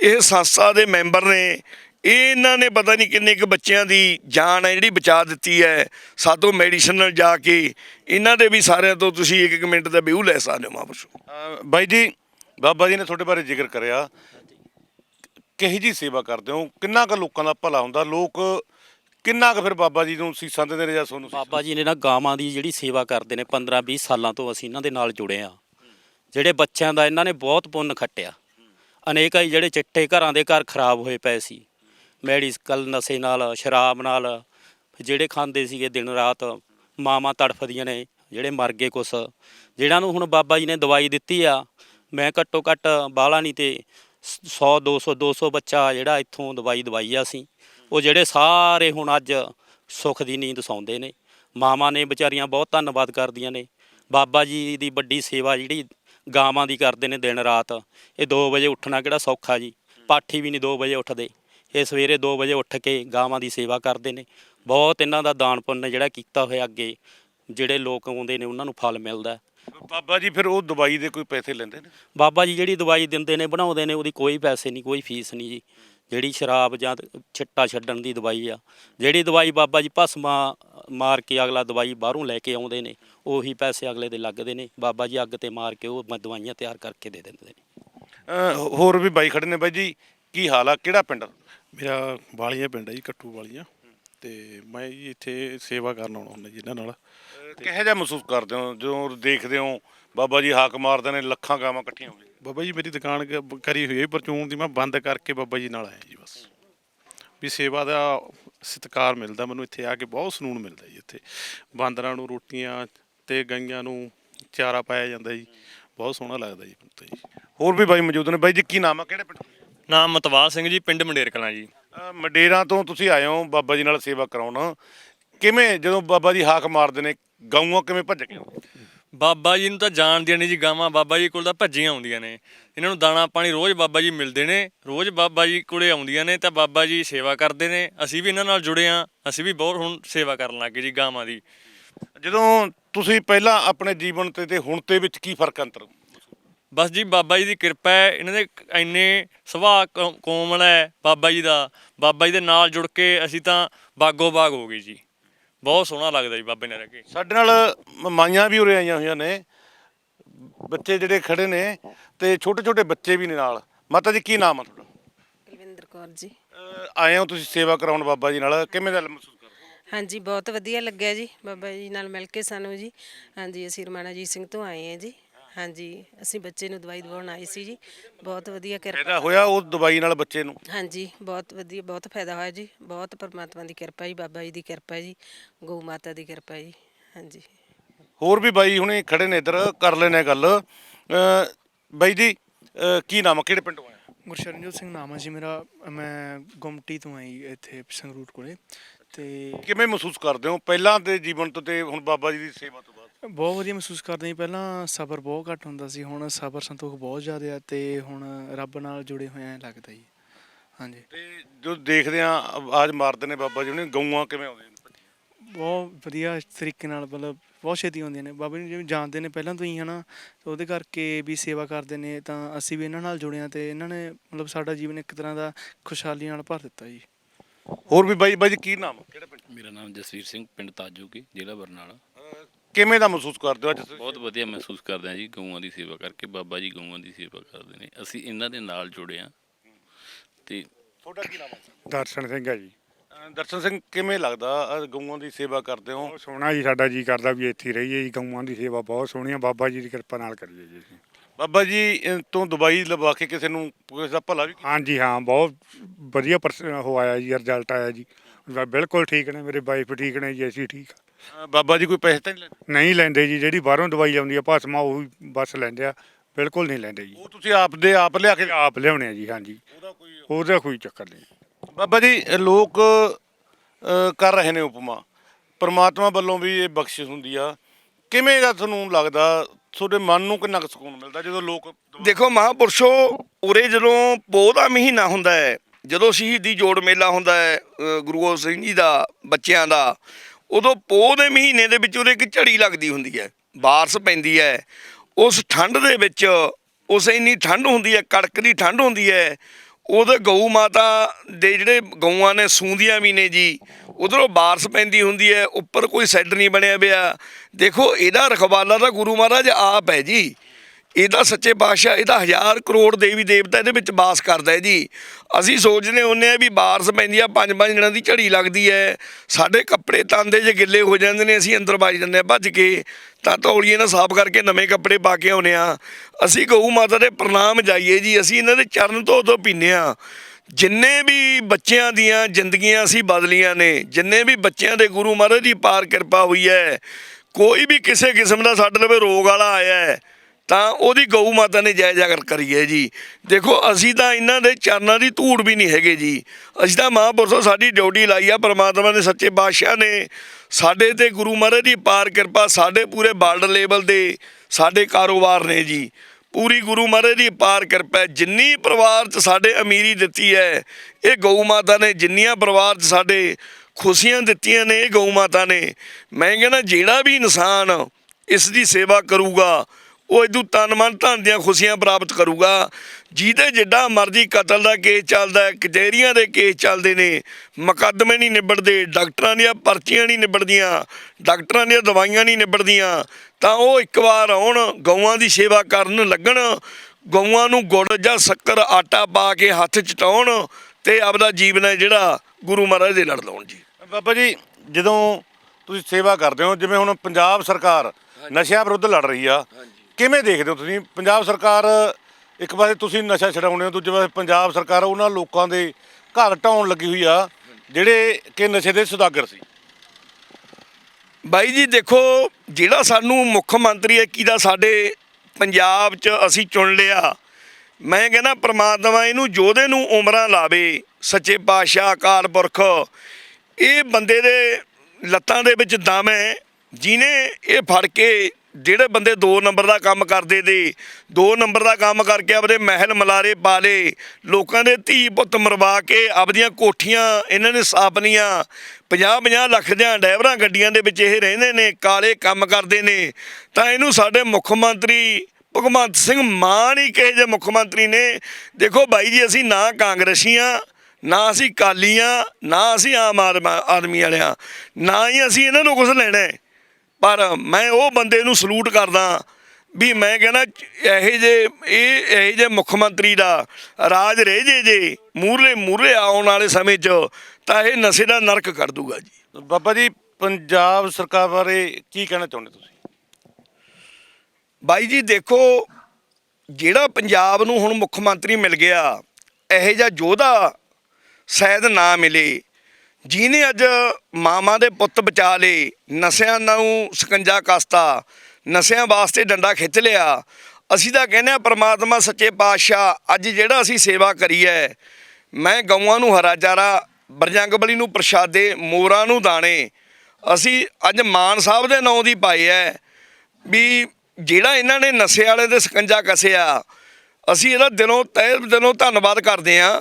ਇਹ ਸੰਸਥਾ ਦੇ ਮੈਂਬਰ ਨੇ ਇਹਨਾਂ ਨੇ ਪਤਾ ਨਹੀਂ ਕਿੰਨੇ ਕੁ ਬੱਚਿਆਂ ਦੀ ਜਾਨ ਹੈ ਜਿਹੜੀ ਬਚਾ ਦਿੱਤੀ ਹੈ। ਸਾਤੋਂ ਮੈਡੀਸਨ ਨਾਲ ਜਾ ਕੇ ਇਹਨਾਂ ਦੇ ਵੀ ਸਾਰਿਆਂ ਤੋਂ ਤੁਸੀਂ ਇੱਕ ਇੱਕ ਮਿੰਟ ਦਾ ਵਿਊ ਲੈ ਸਕਦੇ ਹੋ ਮਹਾਂਪੁਰਸ਼ੋ ਬਾਈ ਜੀ ਬਾਬਾ ਜੀ ਨੇ ਤੁਹਾਡੇ ਬਾਰੇ ਜ਼ਿਕਰ ਕਰਿਆ। ਕਿਹੀ ਜੀ ਸੇਵਾ ਕਰਦੇ ਹੋ? ਕਿੰਨਾ ਕੁ ਲੋਕਾਂ ਦਾ ਭਲਾ ਹੁੰਦਾ? ਲੋਕ ਕਿੰਨਾ ਕੁ ਫਿਰ ਬਾਬਾ ਜੀ ਨੂੰ ਸੀਸਾਂ ਦਿੰਦੇ ਨੇ ਜਾਂ ਤੁਹਾਨੂੰ ਸੀਸਾਂ? ਬਾਬਾ ਜੀ ਨੇ ਨਾ ਗਾਵਾਂ ਦੀ ਜਿਹੜੀ ਸੇਵਾ ਕਰਦੇ ਨੇ 15 20 ਸਾਲਾਂ ਤੋਂ ਅਸੀਂ ਇਹਨਾਂ ਦੇ ਨਾਲ ਜੁੜੇ ਆ ਜਿਹੜੇ ਬੱਚਿਆਂ ਦਾ ਇਹਨਾਂ ਨੇ ਬਹੁਤ ਪੁੰਨ ਖੱਟਿਆ। ਅਨੇਕਾਂ ਹੀ ਜਿਹੜੇ ਚਿੱਟੇ ਘਰਾਂ ਦੇ ਘਰ ਖਰਾਬ ਹੋਏ ਪਏ ਸੀ। ਮੈਡੀਕਲ ਨਸ਼ੇ ਨਾਲ, ਸ਼ਰਾਬ ਨਾਲ, ਜਿਹੜੇ ਖਾਂਦੇ ਸੀਗੇ ਦਿਨ ਰਾਤ, ਮਾਵਾਂ ਤੜਫਦੀਆਂ ਨੇ, ਜਿਹੜੇ ਮਰ ਗਏ ਕੁਛ। ਜਿਹੜਾ ਨੂੰ ਹੁਣ ਬਾਬਾ ਜੀ ਨੇ ਦਵਾਈ ਦਿੱਤੀ ਆ, ਮੈਂ ਘੱਟੋ ਘੱਟ ਬਾਲਾ ਨਹੀਂ ਤੇ 100 200 200 ਬੱਚਾ ਜਿਹੜਾ ਇੱਥੋਂ ਦਵਾਈ ਦਵਾਈ ਆ ਸੀ। ਉਹ ਜਿਹੜੇ ਸਾਰੇ ਹੁਣ ਅੱਜ ਸੁੱਖ ਦੀ ਨੀਂਦ ਸੌਂਦੇ ਨੇ। ਮਾਵਾਂ ਨੇ ਵਿਚਾਰੀਆਂ ਬਹੁਤ ਧੰਨਵਾਦ ਕਰਦੀਆਂ ਨੇ। ਬਾਬਾ ਜੀ ਦੀ ਵੱਡੀ ਸੇਵਾ ਜਿਹੜੀ ਗਾਵਾਂ ਦੀ ਕਰਦੇ ਨੇ ਦਿਨ ਰਾਤ। ਇਹ 2 ਵਜੇ ਉੱਠਣਾ ਕਿਹੜਾ ਸੌਖਾ ਜੀ। ਪਾਠੀ ਵੀ ਨਹੀਂ 2 ਵਜੇ ਉੱਠਦੇ। ਇਹ ਸਵੇਰੇ 2 ਵਜੇ ਉੱਠ ਕੇ ਗਾਵਾਂ ਦੀ ਸੇਵਾ ਕਰਦੇ ਨੇ। ਬਹੁਤ ਇਹਨਾਂ ਦਾ ਦਾਨ ਪੁੰਨ ਜਿਹੜਾ ਕੀਤਾ ਹੋਇਆ ਅੱਗੇ ਜਿਹੜੇ ਲੋਕ ਆਉਂਦੇ ਨੇ ਉਹਨਾਂ ਨੂੰ ਫਲ ਮਿਲਦਾ। ਬਾਬਾ ਜੀ ਫਿਰ ਉਹ ਦਵਾਈ ਦੇ ਕੋਈ ਪੈਸੇ ਲੈਂਦੇ ਨੇ? ਬਾਬਾ ਜੀ ਜਿਹੜੀ ਦਵਾਈ ਦਿੰਦੇ ਨੇ ਬਣਾਉਂਦੇ ਨੇ ਉਹਦੀ ਕੋਈ ਪੈਸੇ ਨਹੀਂ ਕੋਈ ਫੀਸ ਨਹੀਂ ਜੀ। ਜਿਹੜੀ ਸ਼ਰਾਬ ਜਾਂ ਛਿੱਟਾ ਛੱਡਣ ਦੀ ਦਵਾਈ ਆ। ਜਿਹੜੀ ਦਵਾਈ ਬਾਬਾ ਜੀ ਭਸਮਾ ਮਾਰ ਕੇ ਅਗਲਾ ਦਵਾਈ ਬਾਹਰੋਂ ਲੈ ਕੇ ਆਉਂਦੇ ਨੇ ਉਹੀ ਪੈਸੇ ਅਗਲੇ ਦੇ ਲੱਗਦੇ ਨੇ। ਬਾਬਾ ਜੀ ਅੱਗ ਤੇ ਮਾਰ ਕੇ ਉਹ ਦਵਾਈਆਂ ਤਿਆਰ ਕਰਕੇ ਦੇ ਦਿੰਦੇ ਨੇ। ਹੋਰ ਵੀ ਬਾਈ ਖੜੇ ਨੇ ਬਾਈ ਜੀ ਕੀ ਹਾਲ ਆ? ਕਿਹੜਾ ਪਿੰਡ ਮੇਰਾ ਵਾਲੀਆਂ ਪਿੰਡ ਹੈ ਜੀ ਕੱਟੂ ਵਾਲੀਆਂ। ਤੇ ਮੈਂ ਜੀ ਇੱਥੇ ਸੇਵਾ ਕਰਨ ਆਉਣਾ ਹੁੰਦਾ ਜੀ ਇਹਨਾਂ ਨਾਲ। ਕਿਹੋ ਜਿਹਾ ਮਹਿਸੂਸ ਕਰਦੇ ਹੋ? ਜਦੋਂ ਦੇਖਦੇ ਹੋ ਬਾਬਾ ਜੀ ਹਾਕ ਮਾਰਦੇ ਨੇ ਲੱਖਾਂ ਗਾਵਾਂ ਇਕੱਠੀਆਂ ਹੋ ਗਈਆਂ। ਬਾਬਾ ਜੀ ਮੇਰੀ ਦੁਕਾਨ ਕ- ਕਰੀ ਹੋਈ ਹੈ ਪਰਚੂਨ ਦੀ ਮੈਂ ਬੰਦ ਕਰਕੇ ਬਾਬਾ ਜੀ ਨਾਲ ਆਇਆ ਜੀ ਬਸ। ਵੀ ਸੇਵਾ ਦਾ ਸਤਿਕਾਰ ਮਿਲਦਾ ਮੈਨੂੰ ਇੱਥੇ ਆ ਕੇ ਬਹੁਤ ਸਕੂਨ ਮਿਲਦਾ ਜੀ ਇੱਥੇ। ਬਾਂਦਰਾਂ ਨੂੰ ਰੋਟੀਆਂ ਤੇ ਗਾਈਆਂ ਨੂੰ ਚਾਰਾ ਪਾਇਆ ਜਾਂਦਾ ਜੀ। ਬਹੁਤ ਸੋਹਣਾ ਲੱਗਦਾ ਜੀ ਮੈਨੂੰ ਤਾਂ ਜੀ। ਹੋਰ ਵੀ ਬਾਈ ਮੌਜੂਦ ਨੇ। ਬਾਈ ਜੀ ਕੀ ਨਾਮ ਆ? ਕਿਹੜੇ ਪਿੰਡ ਨਾਮ ਮਤਵਾਲ ਸਿੰਘ ਜੀ ਪਿੰਡ ਮੰਡੇਰ ਕਲਾਂ ਜੀ। ਅਹ ਮੰਡੇਰਾਂ ਤੋਂ ਤੁਸੀਂ ਆਏ ਹੋ ਬਾਬਾ ਜੀ ਨਾਲ ਸੇਵਾ ਕਰਾਉਣ। ਕਿਵੇਂ ਜਦੋਂ ਬਾਬਾ ਜੀ ਹਾਕ ਮਾਰਦੇ ਨੇ ਗਊਆਂ ਕਿਵੇਂ ਭੱਜ ਆਉਂਦੀਆਂ? ਬਾਬਾ ਜੀ ਨੂੰ ਤਾਂ ਜਾਣਦੀਆਂ ਨਹੀਂ ਜੀ ਗਾਵਾਂ ਬਾਬਾ ਜੀ ਕੋਲ ਤਾਂ ਭੱਜੀਆਂ ਆਉਂਦੀਆਂ ਨੇ। ਇਹਨਾਂ ਨੂੰ ਦਾਣਾ ਪਾਣੀ ਰੋਜ਼ ਬਾਬਾ ਜੀ ਮਿਲਦੇ ਨੇ ਰੋਜ਼ ਬਾਬਾ ਜੀ ਕੋਲੇ ਆਉਂਦੀਆਂ ਨੇ ਤਾਂ ਬਾਬਾ ਜੀ ਸੇਵਾ ਕਰਦੇ ਨੇ। ਅਸੀਂ ਵੀ ਇਹਨਾਂ ਨਾਲ ਜੁੜੇ ਆ ਅਸੀਂ ਵੀ ਬਹੁਤ ਹੁਣ ਸੇਵਾ ਕਰਨ ਲੱਗੇ ਜੀ ਗਾਵਾਂ ਦੀ। ਜਦੋਂ ਤੁਸੀਂ ਪਹਿਲਾਂ ਆਪਣੇ ਜੀਵਨ ਤੇ ਤੇ ਹੁਣ ਤੇ ਵਿੱਚ ਕੀ ਫ਼ਰਕ ਅੰਤਰ ਬਸ ਜੀ ਬਾਬਾ ਜੀ ਦੀ ਕਿਰਪਾ ਹੈ ਇਹਨਾਂ ਦੇ ਇੰਨੇ ਸੁਭਾਅ ਕੋਮਲ ਹੈ ਬਾਬਾ ਜੀ ਦਾ ਬਾਬਾ ਜੀ ਦੇ ਨਾਲ ਜੁੜ ਕੇ ਅਸੀਂ ਤਾਂ ਬਾਗੋ ਬਾਗ ਹੋ ਗਏ ਜੀ। ਬਹੁਤ ਸੋਹਣਾ ਲੱਗਦਾ ਜੀ ਬਾਬੇ ਨਾਲ ਰਹਿ ਕੇ। ਸਾਡੇ ਨਾਲ ਮਾਈਆਂ ਵੀ ਉਰੇ ਆਈਆਂ ਹੋਈਆਂ ਨੇ ਬੱਚੇ ਜਿਹੜੇ ਖੜੇ ਨੇ ਤੇ ਛੋਟੇ ਛੋਟੇ ਬੱਚੇ ਵੀ ਨੇ ਨਾਲ। ਮਾਤਾ ਜੀ ਕੀ ਨਾਮ ਆ ਤੁਹਾਡਾ? ਕੁਲਵਿੰਦਰ ਕੌਰ ਜੀ। ਆਏ ਹੋ ਤੁਸੀਂ ਸੇਵਾ ਕਰਾਉਣ ਬਾਬਾ ਜੀ ਨਾਲ ਕਿਵੇਂ ਦਾ ਮਹਿਸੂਸ? ਹਾਂਜੀ ਬਹੁਤ ਵਧੀਆ ਲੱਗਿਆ ਜੀ ਬਾਬਾ ਜੀ ਨਾਲ ਮਿਲ ਕੇ ਸਾਨੂੰ ਜੀ। ਹਾਂਜੀ ਅਸੀਂ ਰਮਾਣਾ ਜੀ ਸਿੰਘ ਤੋਂ ਆਏ ਹਾਂ ਜੀ। ਹਾਂਜੀ ਅਸੀਂ ਬੱਚੇ ਨੂੰ ਦਵਾਈ ਦਵਾਉਣ ਆਏ ਸੀ ਜੀ। ਬਹੁਤ ਵਧੀਆ ਕਿਰਪਾ ਫਾਇਦਾ ਹੋਇਆ ਉਹ ਦਵਾਈ ਨਾਲ ਬੱਚੇ ਨੂੰ? ਹਾਂਜੀ ਬਹੁਤ ਵਧੀਆ ਬਹੁਤ ਫਾਇਦਾ ਹੋਇਆ ਜੀ। ਬਹੁਤ ਪਰਮਾਤਮਾ ਦੀ ਕਿਰਪਾ ਜੀ ਬਾਬਾ ਜੀ ਦੀ ਕਿਰਪਾ ਜੀ ਗਊ ਮਾਤਾ ਦੀ ਕਿਰਪਾ ਜੀ। ਹਾਂਜੀ। ਹੋਰ ਵੀ ਬਾਈ ਹੁਣੇ ਖੜੇ ਨੇ ਇੱਧਰ ਕਰ ਲੈਣੇ ਗੱਲ। ਅਹ ਬਾਈ ਜੀ ਅਹ ਕੀ ਨਾਮ ਆ? ਕਿਹੜੇ ਪਿੰਡੋਂ ਆਏ? ਗੁਰਸ਼ਰਨਜੋਤ ਸਿੰਘ ਨਾਮ ਹੈ ਜੀ ਮੇਰਾ। ਮੈਂ ਗੁਮਟੀ ਤੋਂ ਆਈ ਇੱਥੇ ਸੰਗਰੂਰ ਕੋਲੇ। ਤੇ ਕਿਵੇਂ ਮਹਿਸੂਸ ਕਰਦੇ ਹੋ? ਪਹਿਲਾਂ ਦੇ ਜੀਵਨ ਤੋਂ ਤੇ ਹੁਣ ਬਾਬਾ ਜੀ ਦੀ ਸੇਵਾ ਤੋਂ? ਬਹੁਤ ਵਧੀਆ ਮਹਿਸੂਸ ਕਰਦੇ ਹਾਂ ਪਹਿਲਾਂ ਸਬਰ ਬਹੁਤ ਘੱਟ ਹੁੰਦਾ ਸੀ ਹੁਣ ਸਬਰ ਸੰਤੋਖ ਬਹੁਤ ਜ਼ਿਆਦਾ ਆ ਤੇ ਹੁਣ ਰੱਬ ਨਾਲ ਜੁੜੇ ਹੋਏ ਐ ਲੱਗਦਾ ਜੀ। ਹਾਂਜੀ। ਤੇ ਜੋ ਦੇਖਦੇ ਆ ਆਵਾਜ਼ ਮਾਰਦੇ ਨੇ ਬਾਬਾ ਜੀ ਨੇ ਗਊਆਂ ਕਿਵੇਂ ਆਉਂਦੀਆਂ ਨੇ? ਬਹੁਤ ਵਧੀਆ ਤਰੀਕੇ ਨਾਲ ਮਤਲਬ ਬਹੁਤ ਛੇਤੀ ਹੁੰਦੀਆਂ ਨੇ। ਬਾਬਾ ਜੀ ਜਿਵੇਂ ਜਾਣਦੇ ਨੇ ਪਹਿਲਾਂ ਤੋਂ ਹੀ ਹਨਾ ਤੇ ਉਹਦੇ ਕਰਕੇ ਵੀ ਸੇਵਾ ਕਰਦੇ ਨੇ ਤਾਂ ਅਸੀਂ ਵੀ ਇਹਨਾਂ ਨਾਲ ਜੁੜੇ ਹਾਂ ਤੇ ਇਹਨਾਂ ਨੇ ਮਤਲਬ ਸਾਡਾ ਜੀਵਨ ਇੱਕ ਤਰ੍ਹਾਂ ਦਾ ਖੁਸ਼ਹਾਲੀ ਨਾਲ ਭਰ ਦਿੱਤਾ ਜੀ। ਹੋਰ ਵੀ ਬਾਈ ਬਾਈ ਜੀ ਕੀ ਨਾਮ ਆ? ਕਿਹੜਾ ਪਿੰਡ? ਮੇਰਾ ਨਾਮ ਜਸਵੀਰ ਸਿੰਘ ਪਿੰਡ ਤਾਜੂਕੀ ਜ਼ਿਲ੍ਹਾ ਬਰਨਾਲਾ। ਕਿਵੇਂ ਦਾ ਮਹਿਸੂਸ ਕਰਦੇ ਹੋ ਅੱਜ ਤੁਸੀਂ? ਬਹੁਤ ਵਧੀਆ ਮਹਿਸੂਸ ਕਰਦੇ ਹਾਂ ਜੀ ਗਊਆਂ ਦੀ ਸੇਵਾ ਕਰਕੇ ਬਾਬਾ ਜੀ ਗਊਆਂ ਦੀ ਸੇਵਾ ਕਰਦੇ ਨੇ ਅਸੀਂ ਇਹਨਾਂ ਦੇ ਨਾਲ ਜੁੜੇ ਹਾਂ ਤੇ ਤੁਹਾਡਾ ਕੀ ਨਾਮ ਹੈ ਦਰਸ਼ਨ ਸਿੰਘ ਹੈ ਜੀ ਦਰਸ਼ਨ ਸਿੰਘ ਕਿਵੇਂ ਲੱਗਦਾ ਗਊਆਂ ਦੀ ਸੇਵਾ ਕਰਦੇ ਹੋ ਬਹੁਤ ਸੋਹਣਾ ਜੀ ਸਾਡਾ ਜੀ ਕਰਦਾ ਵੀ ਇੱਥੇ ਹੀ ਰਹੀਏ ਜੀ ਗਊਆਂ ਦੀ ਸੇਵਾ ਬਹੁਤ ਸੋਹਣੀ ਆ ਬਾਬਾ ਜੀ ਦੀ ਕਿਰਪਾ ਨਾਲ ਕਰੀਏ ਜੀ ਅਸੀਂ। ਬਾਬਾ ਜੀ ਅਹ ਤੋਂ ਦਵਾਈ ਲਵਾ ਕੇ ਕਿਸੇ ਨੂੰ ਕਿਸੇ ਦਾ ਭਲਾ ਵੀ? ਹਾਂਜੀ ਹਾਂ ਬਹੁਤ ਵਧੀਆ ਪਰਸ ਉਹ ਆਇਆ ਜੀ ਰਿਜ਼ਲਟ ਆਇਆ ਜੀ ਬਿਲਕੁਲ ਠੀਕ ਨੇ ਮੇਰੇ ਵਾਈਫ ਠੀਕ ਨੇ ਜੀ ਅਸੀਂ ਠੀਕ ਆ। ਬਾਬਾ ਜੀ ਕੋਈ ਪੈਸੇ ਤਾਂ ਨਹੀਂ ਲੈਂਦੇ? ਨਹੀਂ ਲੈਂਦੇ ਜੀ ਜਿਹੜੀ ਬਾਹਰੋਂ ਦਵਾਈ ਆਉਂਦੀ ਆ ਭਸਮਾ ਉਹ ਹੀ ਬਸ ਲੈਂਦੇ ਆ ਬਿਲਕੁਲ ਨਹੀਂ ਲੈਂਦੇ ਜੀ। ਉਹ ਤੁਸੀਂ ਆਪ ਦੇ ਆਪ ਲਿਆ ਕੇ ਆਪ ਲਿਆਉਣੇ ਆ ਜੀ ਹਾਂਜੀ। ਉਹਦਾ ਕੋਈ ਉਹਦਾ ਕੋਈ ਚੱਕਰ ਨਹੀਂ। ਬਾਬਾ ਜੀ ਇਹ ਲੋਕ ਕਰ ਰਹੇ ਨੇ ਉਪਮਾ। ਪਰਮਾਤਮਾ ਵੱਲੋਂ ਵੀ ਇਹ ਬਖਸ਼ਿਸ਼ ਹੁੰਦੀ ਆ। ਕਿਵੇਂ ਦਾ ਤੁਹਾਨੂੰ ਲੱਗਦਾ? ਤੁਹਾਡੇ ਮਨ ਨੂੰ ਕਿੰਨਾ ਕੁ ਸਕੂਨ ਮਿਲਦਾ ਜਦੋਂ ਲੋਕ ਦੇਖੋ ਮਹਾਪੁਰਸ਼ੋ ਉਰੇ ਜਦੋਂ ਪੋਹ ਦਾ ਮਹੀਨਾ ਹੁੰਦਾ ਹੈ ਜਦੋਂ ਸ਼ਹੀਦੀ ਜੋੜ ਮੇਲਾ ਹੁੰਦਾ ਹੈ ਅ, ਗੁਰੂ ਗੋਬਿੰਦ ਸਿੰਘ ਜੀ ਦਾ ਬੱਚਿਆਂ ਦਾ ਉਦੋਂ ਪੋਹ ਦੇ ਮਹੀਨੇ ਦੇ ਵਿੱਚ ਉਹਦੇ ਇੱਕ ਝੜੀ ਲੱਗਦੀ ਹੁੰਦੀ ਹੈ, ਬਾਰਸ ਪੈਂਦੀ ਹੈ। ਉਸ ਠੰਡ ਦੇ ਵਿੱਚ ਉਸ ਇੰਨੀ ਠੰਡ ਹੁੰਦੀ ਹੈ, ਕੜਕ ਦੀ ਠੰਡ ਹੁੰਦੀ ਹੈ, ਉਹਦੇ ਗਊ ਮਾਤਾ ਦੇ ਜਿਹੜੇ ਗਊਆਂ ਨੇ ਸੂੰਦੀਆਂ ਵੀ ਨੇ ਜੀ, ਉਧਰੋਂ ਬਾਰਸ ਪੈਂਦੀ ਹੁੰਦੀ ਹੈ, ਉੱਪਰ ਕੋਈ ਸੈੱਡ ਨਹੀਂ ਬਣਿਆ ਪਿਆ। ਦੇਖੋ, ਇਹਦਾ ਰਖਵਾਲਾ ਤਾਂ ਗੁਰੂ ਮਹਾਰਾਜ ਆਪ ਹੈ ਜੀ। ਇਹਦਾ ਸੱਚੇ ਪਾਤਸ਼ਾਹ, ਇਹਦਾ ਹਜ਼ਾਰ ਕਰੋੜ ਦੇਵੀ ਦੇਵਤਾ ਇਹਦੇ ਵਿੱਚ ਵਾਸ ਕਰਦਾ ਹੈ ਜੀ। ਅਸੀਂ ਸੋਚਦੇ ਹੁੰਨੇ ਆ ਵੀ ਬਾਰਸ ਪੈਂਦੀ ਆ, ਪੰਜ ਪੰਜ ਦਿਨਾਂ ਦੀ ਝੜੀ ਲੱਗਦੀ ਹੈ। ਸਾਡੇ ਕੱਪੜੇ ਤਾਂਦੇ ਜੇ ਗਿੱਲੇ ਹੋ ਜਾਂਦੇ ਨੇ, ਅਸੀਂ ਅੰਦਰ ਵੱਜ ਜਾਂਦੇ ਆ ਭੱਜ ਕੇ ਤਾਂ ਤੌਲੀਏ ਨਾਲ ਸਾਫ਼ ਕਰਕੇ ਨਵੇਂ ਕੱਪੜੇ ਪਾ ਕੇ ਆਉਨੇ ਆ ਅਸੀਂ ਗਊ ਮਾਤਾ ਦੇ ਪ੍ਰਣਾਮ ਜਾਈਏ ਜੀ, ਅਸੀਂ ਇਹਨਾਂ ਦੇ ਚਰਨ ਧੋ ਧੋ ਪੀਨੇ ਆ ਜਿੰਨੇ ਵੀ ਬੱਚਿਆਂ ਦੀਆਂ ਜ਼ਿੰਦਗੀਆਂ ਅਸੀਂ ਬਦਲੀਆਂ ਨੇ, ਜਿੰਨੇ ਵੀ ਬੱਚਿਆਂ ਦੇ ਗੁਰੂ ਮਹਾਰਾਜ ਦੀ ਪਾਰ ਕਿਰਪਾ ਹੋਈ ਹੈ, ਕੋਈ ਵੀ ਕਿਸੇ ਕਿਸਮ ਦਾ ਸਾਡੇ ਲਵੇ ਰੋਗ ਵਾਲਾ ਆਇਆ ਹੈ ਤਾਂ ਉਹਦੀ ਗਊ ਮਾਤਾ ਨੇ ਜੈ ਜਾਗਰ ਕਰੀਏ ਜੀ। ਦੇਖੋ, ਅਸੀਂ ਤਾਂ ਇਹਨਾਂ ਦੇ ਚਰਨਾਂ ਦੀ ਧੂੜ ਵੀ ਨਹੀਂ ਹੈਗੇ ਜੀ। ਅਸੀਂ ਤਾਂ ਮਹਾਂਪੁਰਸ਼ੋਂ ਸਾਡੀ ਡਿਊਟੀ ਲਾਈ ਆ, ਪ੍ਰਮਾਤਮਾ ਨੇ ਸੱਚੇ ਬਾਦਸ਼ਾਹ ਨੇ ਸਾਡੇ ਤੇ ਗੁਰੂ ਮਹਾਰਾਜ ਦੀ ਪਾਰ ਕਿਰਪਾ ਸਾਡੇ ਪੂਰੇ ਵਰਲਡ ਲੈਵਲ ਦੇ ਸਾਡੇ ਕਾਰੋਬਾਰ ਨੇ ਜੀ। ਪੂਰੀ ਗੁਰੂ ਮਹਾਰਾਜ ਦੀ ਪਾਰ ਕਿਰਪਾ ਜਿੰਨੀ ਪਰਿਵਾਰ 'ਚ ਸਾਡੇ ਅਮੀਰੀ ਦਿੱਤੀ ਹੈ, ਇਹ ਗਊ ਮਾਤਾ ਨੇ ਜਿੰਨੀਆਂ ਪਰਿਵਾਰ 'ਚ ਸਾਡੇ ਖੁਸ਼ੀਆਂ ਦਿੱਤੀਆਂ ਨੇ, ਇਹ ਗਊ ਮਾਤਾ ਨੇ। ਮੈਂ ਕਹਿੰਦਾ, ਜਿਹੜਾ ਵੀ ਇਨਸਾਨ ਇਸ ਦੀ ਸੇਵਾ ਕਰੂਗਾ ਉਹ ਇਦੂ ਤਨ ਮਨ ਧਨ ਦੀਆਂ ਖੁਸ਼ੀਆਂ ਪ੍ਰਾਪਤ ਕਰੂਗਾ। ਜਿਹਦੇ ਜਿੱਡਾ ਮਰਜ਼ੀ ਕਤਲ ਦਾ ਕੇਸ ਚੱਲਦਾ ਕਚਹਿਰੀਆਂ ਦੇ ਕੇਸ ਚੱਲਦੇ ਨੇ ਮੁਕੱਦਮੇ ਨਹੀਂ ਨਿਬੜਦੇ ਡਾਕਟਰਾਂ ਦੀਆਂ ਪਰਚੀਆਂ ਨਹੀਂ ਨਿਬੜਦੀਆਂ ਡਾਕਟਰਾਂ ਦੀਆਂ ਦਵਾਈਆਂ ਨਹੀਂ ਨਿਬੜਦੀਆਂ ਤਾਂ ਉਹ ਇੱਕ ਵਾਰ ਆਉਣ ਗਊਆਂ ਦੀ ਸੇਵਾ ਕਰਨ ਲੱਗਣ ਗਊਆਂ ਨੂੰ ਗੁੜ ਜਾਂ ਸ਼ੱਕਰ ਆਟਾ ਪਾ ਕੇ ਹੱਥ ਚਟਾਉਣ ਤੇ ਆਪਦਾ ਜੀਵਨ ਹੈ ਜਿਹੜਾ ਗੁਰੂ ਮਹਾਰਾਜ ਦੇ ਲੜ ਲਾਉਣ ਜੀ। ਬਾਬਾ ਜੀ ਜਦੋਂ ਤੁਸੀਂ ਸੇਵਾ ਕਰਦੇ ਹੋ ਜਿਵੇਂ ਹੁਣ ਪੰਜਾਬ ਸਰਕਾਰ ਨਸ਼ਿਆਂ ਵਿਰੁੱਧ ਲੜ ਰਹੀ ਆ ਕਿਵੇਂ ਦੇਖਦੇ ਹੋ ਤੁਸੀਂ? ਪੰਜਾਬ ਸਰਕਾਰ ਇੱਕ ਪਾਸੇ ਤੁਸੀਂ ਨਸ਼ਾ ਛਡਾਉਣੇ ਹੋ, ਦੂਜੇ ਪਾਸੇ ਪੰਜਾਬ ਸਰਕਾਰ ਉਹਨਾਂ ਲੋਕਾਂ ਦੇ ਘਰ ਢਾਉਣ ਲੱਗੀ ਹੋਈ ਆ, ਜਿਹੜੇ ਕਿ ਨਸ਼ੇ ਦੇ ਸੁਦਾਗਰ ਸੀ। ਬਾਈ ਜੀ, ਦੇਖੋ, ਜਿਹੜਾ ਸਾਨੂੰ ਮੁੱਖ ਮੰਤਰੀ ਹੈ, ਕਿਹਦਾ ਸਾਡੇ ਪੰਜਾਬ 'ਚ ਅਸੀਂ ਚੁਣ ਲਿਆ, ਮੈਂ ਕਹਿੰਦਾ ਪ੍ਰਮਾਤਮਾ ਇਹਨੂੰ ਯੋਧੇ ਨੂੰ ਉਮਰਾਂ ਲਾਵੇ, ਸੱਚੇ ਪਾਤਸ਼ਾਹ, ਅਕਾਲ ਪੁਰਖ। ਇਹ ਬੰਦੇ ਦੇ ਲੱਤਾਂ ਦੇ ਵਿੱਚ ਦਮ ਹੈ ਜਿਨੇ ਇਹ ਫੜ ਕੇ ਜਿਹੜੇ ਬੰਦੇ 2 ਨੰਬਰ ਦਾ ਕੰਮ ਕਰਦੇ ਦੇ 2 ਨੰਬਰ ਦਾ ਕੰਮ ਕਰਕੇ ਆਪਦੇ ਮਹਿਲ ਮਲਾਰੇ ਪਾ ਲਏ, ਲੋਕਾਂ ਦੇ ਧੀ ਪੁੱਤ ਮਰਵਾ ਕੇ ਆਪਦੀਆਂ ਕੋਠੀਆਂ ਇਹਨਾਂ ਨੇ ਸਾਪਨੀਆਂ 50-50 ਲੱਖ ਦੀਆਂ ਡਰਾਈਵਰਾਂ ਗੱਡੀਆਂ ਦੇ ਵਿੱਚ ਇਹ ਰਹਿੰਦੇ ਨੇ, ਕਾਲੇ ਕੰਮ ਕਰਦੇ ਨੇ ਤਾਂ ਇਹਨੂੰ ਸਾਡੇ ਮੁੱਖ ਮੰਤਰੀ ਭਗਵੰਤ ਸਿੰਘ ਮਾਨ ਹੀ ਕਹੇ ਜੇ ਮੁੱਖ ਮੰਤਰੀ ਨੇ, ਦੇਖੋ ਬਾਈ ਜੀ, ਅਸੀਂ ਨਾ ਕਾਂਗਰਸੀਆਂ ਨਾ ਅਸੀਂ ਕਾਲੀਆਂ ਨਾ ਅਸੀਂ ਆਮ ਆਦਮ, ਆਦਮੀ ਵਾਲਿਆਂ ਨਾ ਹੀ ਅਸੀਂ ਇਹਨਾਂ ਨੂੰ ਕੁਝ ਲੈਣਾ ਹੈ। ਪਰ ਮੈਂ ਉਹ ਬੰਦੇ ਨੂੰ ਸਲੂਟ ਕਰਦਾ ਵੀ ਮੈਂ ਕਹਿੰਦਾ ਇਹੋ ਜੇ ਇਹ ਇਹੋ ਜੇ ਮੁੱਖ ਮੰਤਰੀ ਦਾ ਰਾਜ ਰਹਿ ਜੇ ਜੇ ਮੂਹਰੇ ਮੂਹਰੇ ਆਉਣ ਵਾਲੇ ਸਮੇਂ 'ਚ ਤਾਂ ਇਹ ਨਸ਼ੇ ਦਾ ਨਰਕ ਕਰ ਦੂਗਾ ਜੀ। ਬਾਬਾ ਜੀ ਪੰਜਾਬ ਸਰਕਾਰ ਬਾਰੇ ਕੀ ਕਹਿਣਾ ਚਾਹੁੰਦੇ ਤੁਸੀਂ? ਬਾਈ ਜੀ ਦੇਖੋ ਜਿਹੜਾ ਪੰਜਾਬ ਨੂੰ ਹੁਣ ਮੁੱਖ ਮੰਤਰੀ ਮਿਲ ਗਿਆ ਇਹੋ ਜਿਹਾ ਯੋਧਾ ਸ਼ਾਇਦ ਨਾ ਮਿਲੇ। ਜਿਹਨੇ ਅੱਜ ਮਾਮਾ ਦੇ ਪੁੱਤ ਬਚਾ ਲਏ, ਨਸ਼ਿਆਂ ਨੂੰ ਸਕੰਜਾ ਕਸਤਾ, ਨਸ਼ਿਆਂ ਵਾਸਤੇ ਡੰਡਾ ਖਿੱਚ ਲਿਆ, ਅਸੀਂ ਤਾਂ ਕਹਿੰਦੇ ਆ ਪ੍ਰਮਾਤਮਾ ਸੱਚੇ ਪਾਤਸ਼ਾਹ ਅੱਜ ਜਿਹੜਾ ਅਸੀਂ ਸੇਵਾ ਕਰੀ ਹੈ, ਮੈਂ ਗਊਆਂ ਨੂੰ ਹਰਾ ਚਾਰਾ, ਬਰਜੰਗਬਲੀ ਨੂੰ ਪ੍ਰਸ਼ਾਦੇ, ਮੋਰਾਂ ਨੂੰ ਦਾਣੇ, ਅਸੀਂ ਅੱਜ ਮਾਨ ਸਾਹਿਬ ਦੇ ਨਾਂ ਦੀ ਪਾਈ ਹੈ ਵੀ ਜਿਹੜਾ ਇਹਨਾਂ ਨੇ ਨਸ਼ੇ ਵਾਲੇ ਦੇ ਸਕੰਜਾ ਕੱਸਿਆ, ਅਸੀਂ ਇਹਦਾ ਦਿਲੋਂ ਤਹਿ ਦਿਲੋਂ ਧੰਨਵਾਦ ਕਰਦੇ ਹਾਂ।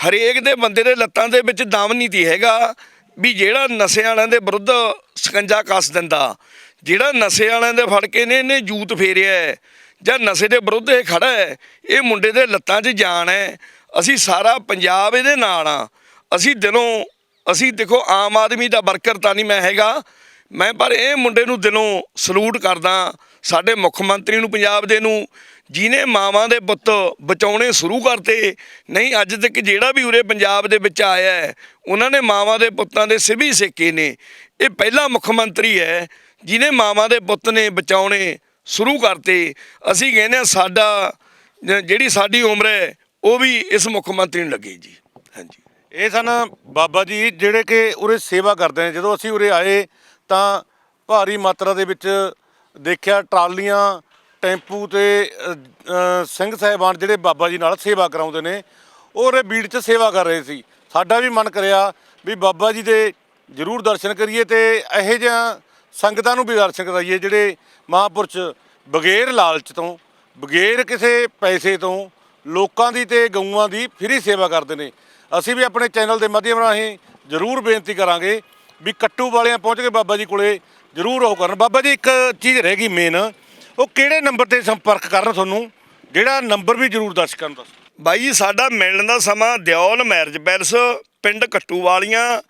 ਹਰੇਕ ਦੇ ਬੰਦੇ ਦੇ ਲੱਤਾਂ ਦੇ ਵਿੱਚ ਦਮ ਨਹੀਂ ਤੀ ਹੈਗਾ ਵੀ ਜਿਹੜਾ ਨਸ਼ੇ ਵਾਲਿਆਂ ਦੇ ਵਿਰੁੱਧ ਸਕੰਜਾ ਕੱਸ ਦਿੰਦਾ। ਜਿਹੜਾ ਨਸ਼ੇ ਵਾਲਿਆਂ ਦੇ ਫੜ ਕੇ ਨੇ ਇਹਨੇ ਜੂਤ ਫੇਰਿਆ ਹੈ, ਜਾਂ ਨਸ਼ੇ ਦੇ ਵਿਰੁੱਧ ਇਹ ਖੜਾ ਹੈ ਇਹ ਮੁੰਡੇ ਦੇ ਲੱਤਾਂ 'ਚ ਜਾਨ ਹੈ। ਅਸੀਂ ਸਾਰਾ ਪੰਜਾਬ ਇਹਦੇ ਨਾਲ ਆ ਅਸੀਂ ਦਿਲੋਂ ਅਸੀਂ ਦੇਖੋ ਆਮ ਆਦਮੀ ਦਾ ਵਰਕਰ ਤਾਂ ਨਹੀਂ ਮੈਂ ਹੈਗਾ। ਮੈਂ ਪਰ ਇਹ ਮੁੰਡੇ ਨੂੰ ਦਿਲੋਂ ਸਲੂਟ ਕਰਦਾ। ਸਾਡੇ ਮੁੱਖ ਮੰਤਰੀ ਨੂੰ ਪੰਜਾਬ ਦੇ ਨੂੰ ਜਿਨੇ ਮਾਵਾਂ ਦੇ ਪੁੱਤ ਬਚਾਉਣੇ ਸ਼ੁਰੂ ਕਰਤੇ, ਨਹੀਂ, ਅੱਜ ਤੱਕ ਜਿਹੜਾ ਵੀ ਉਰੇ ਪੰਜਾਬ ਦੇ ਵਿੱਚ ਆਇਆ ਹੈ, ਉਹਨਾਂ ਨੇ ਮਾਵਾਂ ਦੇ ਪੁੱਤਾਂ ਦੇ ਸਿਵੀ ਸੇਕੇ ਨੇ। ਇਹ ਪਹਿਲਾ ਮੁੱਖ ਮੰਤਰੀ ਹੈ ਜਿਨੇ ਮਾਵਾਂ ਦੇ ਪੁੱਤ ਨੇ ਬਚਾਉਣੇ ਸ਼ੁਰੂ ਕਰਤੇ। ਅਸੀਂ ਕਹਿੰਦੇ ਹਾਂ ਸਾਡਾ ਜਿਹੜੀ ਸਾਡੀ ਉਮਰ ਹੈ, ਉਹ ਵੀ ਇਸ ਮੁੱਖ ਮੰਤਰੀ ਨੂੰ ਲੱਗੇ ਜੀ। ਹਾਂਜੀ। ਇਹ ਸਨ ਬਾਬਾ ਜੀ ਜਿਹੜੇ ਕਿ ਉਰੇ ਸੇਵਾ ਕਰਦੇ ਨੇ। ਜਦੋਂ ਅਸੀਂ ਉਰੇ ਆਏ ਤਾਂ ਭਾਰੀ ਮਾਤਰਾ ਦੇ ਵਿੱਚ ਦੇਖਿਆ ਟਰਾਲੀਆਂ ਟੈਂਪੂ ਤੇ ਸਿੰਘ ਸਾਹਿਬਾਨ ਜਿਹੜੇ ਬਾਬਾ ਜੀ ਨਾਲ ਸੇਵਾ ਕਰਾਉਂਦੇ ਨੇ, ਉਹ ਉਰੇ ਬੀੜ 'ਚ ਸੇਵਾ ਕਰ ਰਹੇ ਸੀ। ਸਾਡਾ ਵੀ ਮਨ ਕਰਿਆ ਵੀ ਬਾਬਾ ਜੀ ਦੇ ਜ਼ਰੂਰ ਦਰਸ਼ਨ ਕਰੀਏ ਤੇ ਇਹੋ ਜਿਹਾ ਸੰਗਤਾਂ ਨੂੰ ਵੀ ਦਰਸ਼ਨ ਕਰਾਈਏ ਜਿਹੜੇ ਮਹਾਂਪੁਰਸ਼ ਬਗੈਰ ਲਾਲਚ ਤੋਂ, ਬਗੈਰ ਕਿਸੇ ਪੈਸੇ ਤੋਂ ਲੋਕਾਂ ਦੀ ਤੇ ਗਊਆਂ ਦੀ ਫ੍ਰੀ ਸੇਵਾ ਕਰਦੇ ਨੇ। ਅਸੀਂ ਵੀ ਆਪਣੇ ਚੈਨਲ ਦੇ ਮਾਧਿਅਮ ਰਾਹੀਂ ਜ਼ਰੂਰ ਬੇਨਤੀ ਕਰਾਂਗੇ ਵੀ ਕੱਟੂ ਵਾਲਿਆਂ ਪਹੁੰਚ ਕੇ ਬਾਬਾ ਜੀ ਕੋਲੇ ਜ਼ਰੂਰ ਉਹ ਕਰਨ। ਬਾਬਾ ਜੀ, ਇੱਕ ਚੀਜ਼ ਰਹਿ ਗਈ ਮੇਨ ਉਹ ਕਿਹੜੇ ਨੰਬਰ ਤੇ ਸੰਪਰਕ ਕਰਨ ਤੁਹਾਨੂੰ? ਜਿਹੜਾ ਨੰਬਰ ਵੀ ਜ਼ਰੂਰ ਦਰਸ਼ਕਾਂ ਨੂੰ ਦੱਸੋ ਬਾਈ ਜੀ ਸਾਡਾ ਮਿਲਣ ਦਾ ਸਮਾਂ ਦਿਓਲ ਮੈਰਿਜ ਪੈਲਸ, ਪਿੰਡ ਕੱਟੂ ਵਾਲੀਆਂ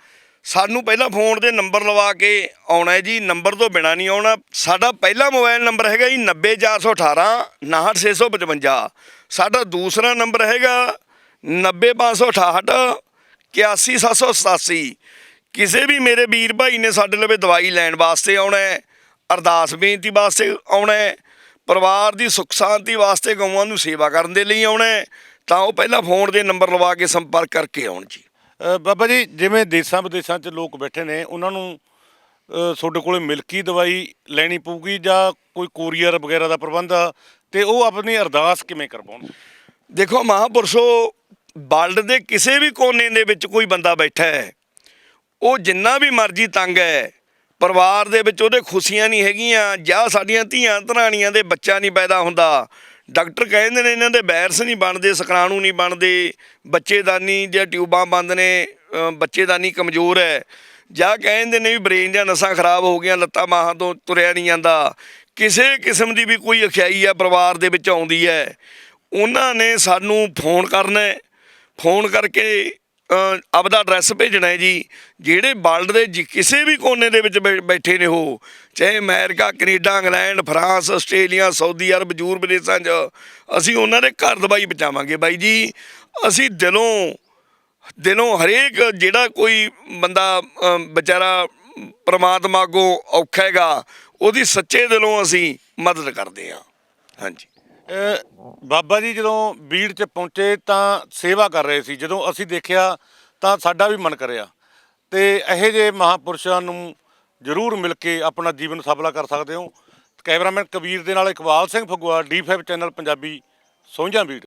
ਸਾਨੂੰ ਪਹਿਲਾਂ ਫੋਨ ਦੇ ਨੰਬਰ ਲਵਾ ਕੇ ਆਉਣਾ ਹੈ ਜੀ। ਨੰਬਰ ਤੋਂ ਬਿਨਾ ਨਹੀਂ ਆਉਣਾ। ਸਾਡਾ ਪਹਿਲਾ ਮੋਬਾਈਲ ਨੰਬਰ ਹੈਗਾ ਜੀ 90418 69655 ਸਾਡਾ ਦੂਸਰਾ ਨੰਬਰ ਹੈਗਾ 90568 81787 ਕਿਸੇ ਵੀ ਮੇਰੇ ਵੀਰ ਭਾਈ ਨੇ ਸਾਡੇ ਲਵੇ ਦਵਾਈ ਲੈਣ ਵਾਸਤੇ ਆਉਣਾ ਹੈ। ਅਰਦਾਸ ਬੇਨਤੀ ਵਾਸਤੇ ਆਉਣਾ ਪਰਿਵਾਰ ਦੀ ਸੁੱਖ ਸ਼ਾਂਤੀ ਵਾਸਤੇ ਗਊਆਂ ਨੂੰ ਸੇਵਾ ਕਰਨ ਦੇ ਲਈ ਆਉਣਾ ਤਾਂ ਉਹ ਪਹਿਲਾਂ ਫੋਨ ਦੇ ਨੰਬਰ ਲਵਾ ਕੇ ਸੰਪਰਕ ਕਰਕੇ ਆਉਣ ਜੀ। ਬਾਬਾ ਜੀ ਜਿਵੇਂ ਦੇਸਾਂ ਵਿਦੇਸਾਂ 'ਚ ਲੋਕ ਬੈਠੇ ਨੇ ਉਹਨਾਂ ਨੂੰ ਤੁਹਾਡੇ ਕੋਲੇ ਮਿਲਕੀ ਦਵਾਈ ਲੈਣੀ ਪਊਗੀ ਜਾਂ ਕੋਈ ਕੋਰੀਅਰ ਵਗੈਰਾ ਦਾ ਪ੍ਰਬੰਧ ਤੇ ਉਹ ਆਪਣੀ ਅਰਦਾਸ ਕਿਵੇਂ ਕਰਵਾਉਣ? ਦੇਖੋ ਮਹਾਪੁਰਸ਼ੋ ਵਰਲਡ ਦੇ ਕਿਸੇ ਵੀ ਕੋਨੇ ਦੇ ਵਿੱਚ ਕੋਈ ਬੰਦਾ ਬੈਠਾ ਹੈ ਉਹ ਜਿੰਨਾ ਵੀ ਮਰਜ਼ੀ ਤੰਗ ਹੈ ਪਰਿਵਾਰ ਦੇ ਵਿੱਚ ਉਹਦੇ ਖੁਸ਼ੀਆਂ ਨਹੀਂ ਹੈਗੀਆਂ, ਜਾਂ ਸਾਡੀਆਂ ਧੀਆਂ ਧਰਾਣੀਆਂ ਦੇ ਬੱਚਾ ਨਹੀਂ ਪੈਦਾ ਹੁੰਦਾ। ਡਾਕਟਰ ਕਹਿੰਦੇ ਨੇ ਇਹਨਾਂ ਦੇ ਵਾਇਰਸ ਨਹੀਂ ਬਣਦੇ, ਸਕਰਾਣੂ ਨਹੀਂ ਬਣਦੇ, ਬੱਚੇਦਾਨੀ ਜਾਂ ਟਿਊਬਾਂ ਬੰਦ ਨੇ ਬੱਚੇਦਾਨੀ ਕਮਜ਼ੋਰ ਹੈ। ਜਾਂ ਕਹਿੰਦੇ ਨੇ ਵੀ ਬ੍ਰੇਨ ਦੀਆਂ ਨਸਾਂ ਖਰਾਬ ਹੋ ਗਈਆਂ, ਲੱਤਾਂ ਮਾਹਾਂ ਤੋਂ ਤੁਰਿਆ ਨਹੀਂ ਜਾਂਦਾ। ਕਿਸੇ ਕਿਸਮ ਦੀ ਵੀ ਕੋਈ ਅਖਿਆਈ ਆ ਪਰਿਵਾਰ ਦੇ ਵਿੱਚ ਆਉਂਦੀ ਹੈ। ਉਹਨਾਂ ਨੇ ਸਾਨੂੰ ਫੋਨ ਕਰਨਾ ਫੋਨ ਕਰਕੇ ਆਪਦਾ ਐਡਰੈਸ ਭੇਜਣਾ ਹੈ ਜੀ। ਜਿਹੜੇ ਵਰਲਡ ਦੇ ਜਿ- ਕਿਸੇ ਵੀ ਕੋਨੇ ਦੇ ਵਿੱਚ ਬੈ- ਬੈਠੇ ਨੇ ਉਹ, ਚਾਹੇ America, Canada, England, France, Australia, Saudi Arab Europe ਦੇਸ਼ਾਂ 'ਚ, ਅਸੀਂ ਉਹਨਾਂ ਦੇ ਘਰ ਦਵਾਈ ਪਹੁੰਚਾਵਾਂਗੇ ਬਾਈ ਜੀ। ਅਸੀਂ ਦਿਲੋਂ ਦਿਲੋਂ ਹਰੇਕ ਜਿਹੜਾ ਕੋਈ ਬੰਦਾ ਵਿਚਾਰਾ ਪ੍ਰਮਾਤਮਾ ਅੱਗੋਂ ਔਖਾ ਹੈਗਾ, ਉਹਦੀ ਸੱਚੇ ਦਿਲੋਂ ਅਸੀਂ ਮਦਦ ਕਰਦੇ ਹਾਂ। ਹਾਂਜੀ। ਬਾਬਾ ਜੀ ਜਦੋਂ ਬੀੜ 'ਚ ਪਹੁੰਚੇ ਤਾਂ ਸੇਵਾ ਕਰ ਰਹੇ ਸੀ। ਜਦੋਂ ਅਸੀਂ ਦੇਖਿਆ ਤਾਂ ਸਾਡਾ ਵੀ ਮਨ ਕਰਿਆ। ਤੇ ਇਹੋ ਜਿਹੇ ਮਹਾਪੁਰਸ਼ਾਂ ਨੂੰ ਜ਼ਰੂਰ ਮਿਲ ਕੇ ਆਪਣਾ ਜੀਵਨ ਸਫਲਾ ਕਰ ਸਕਦੇ ਹੋ। ਕੈਮਰਾਮੈਨ ਕਬੀਰ ਦੇ ਨਾਲ ਇਕਬਾਲ ਸਿੰਘ ਫਗਵਾ ਡੀ5 ਚੈਨਲ ਪੰਜਾਬੀ, ਸੋਂਝਾਂ ਬੀੜ।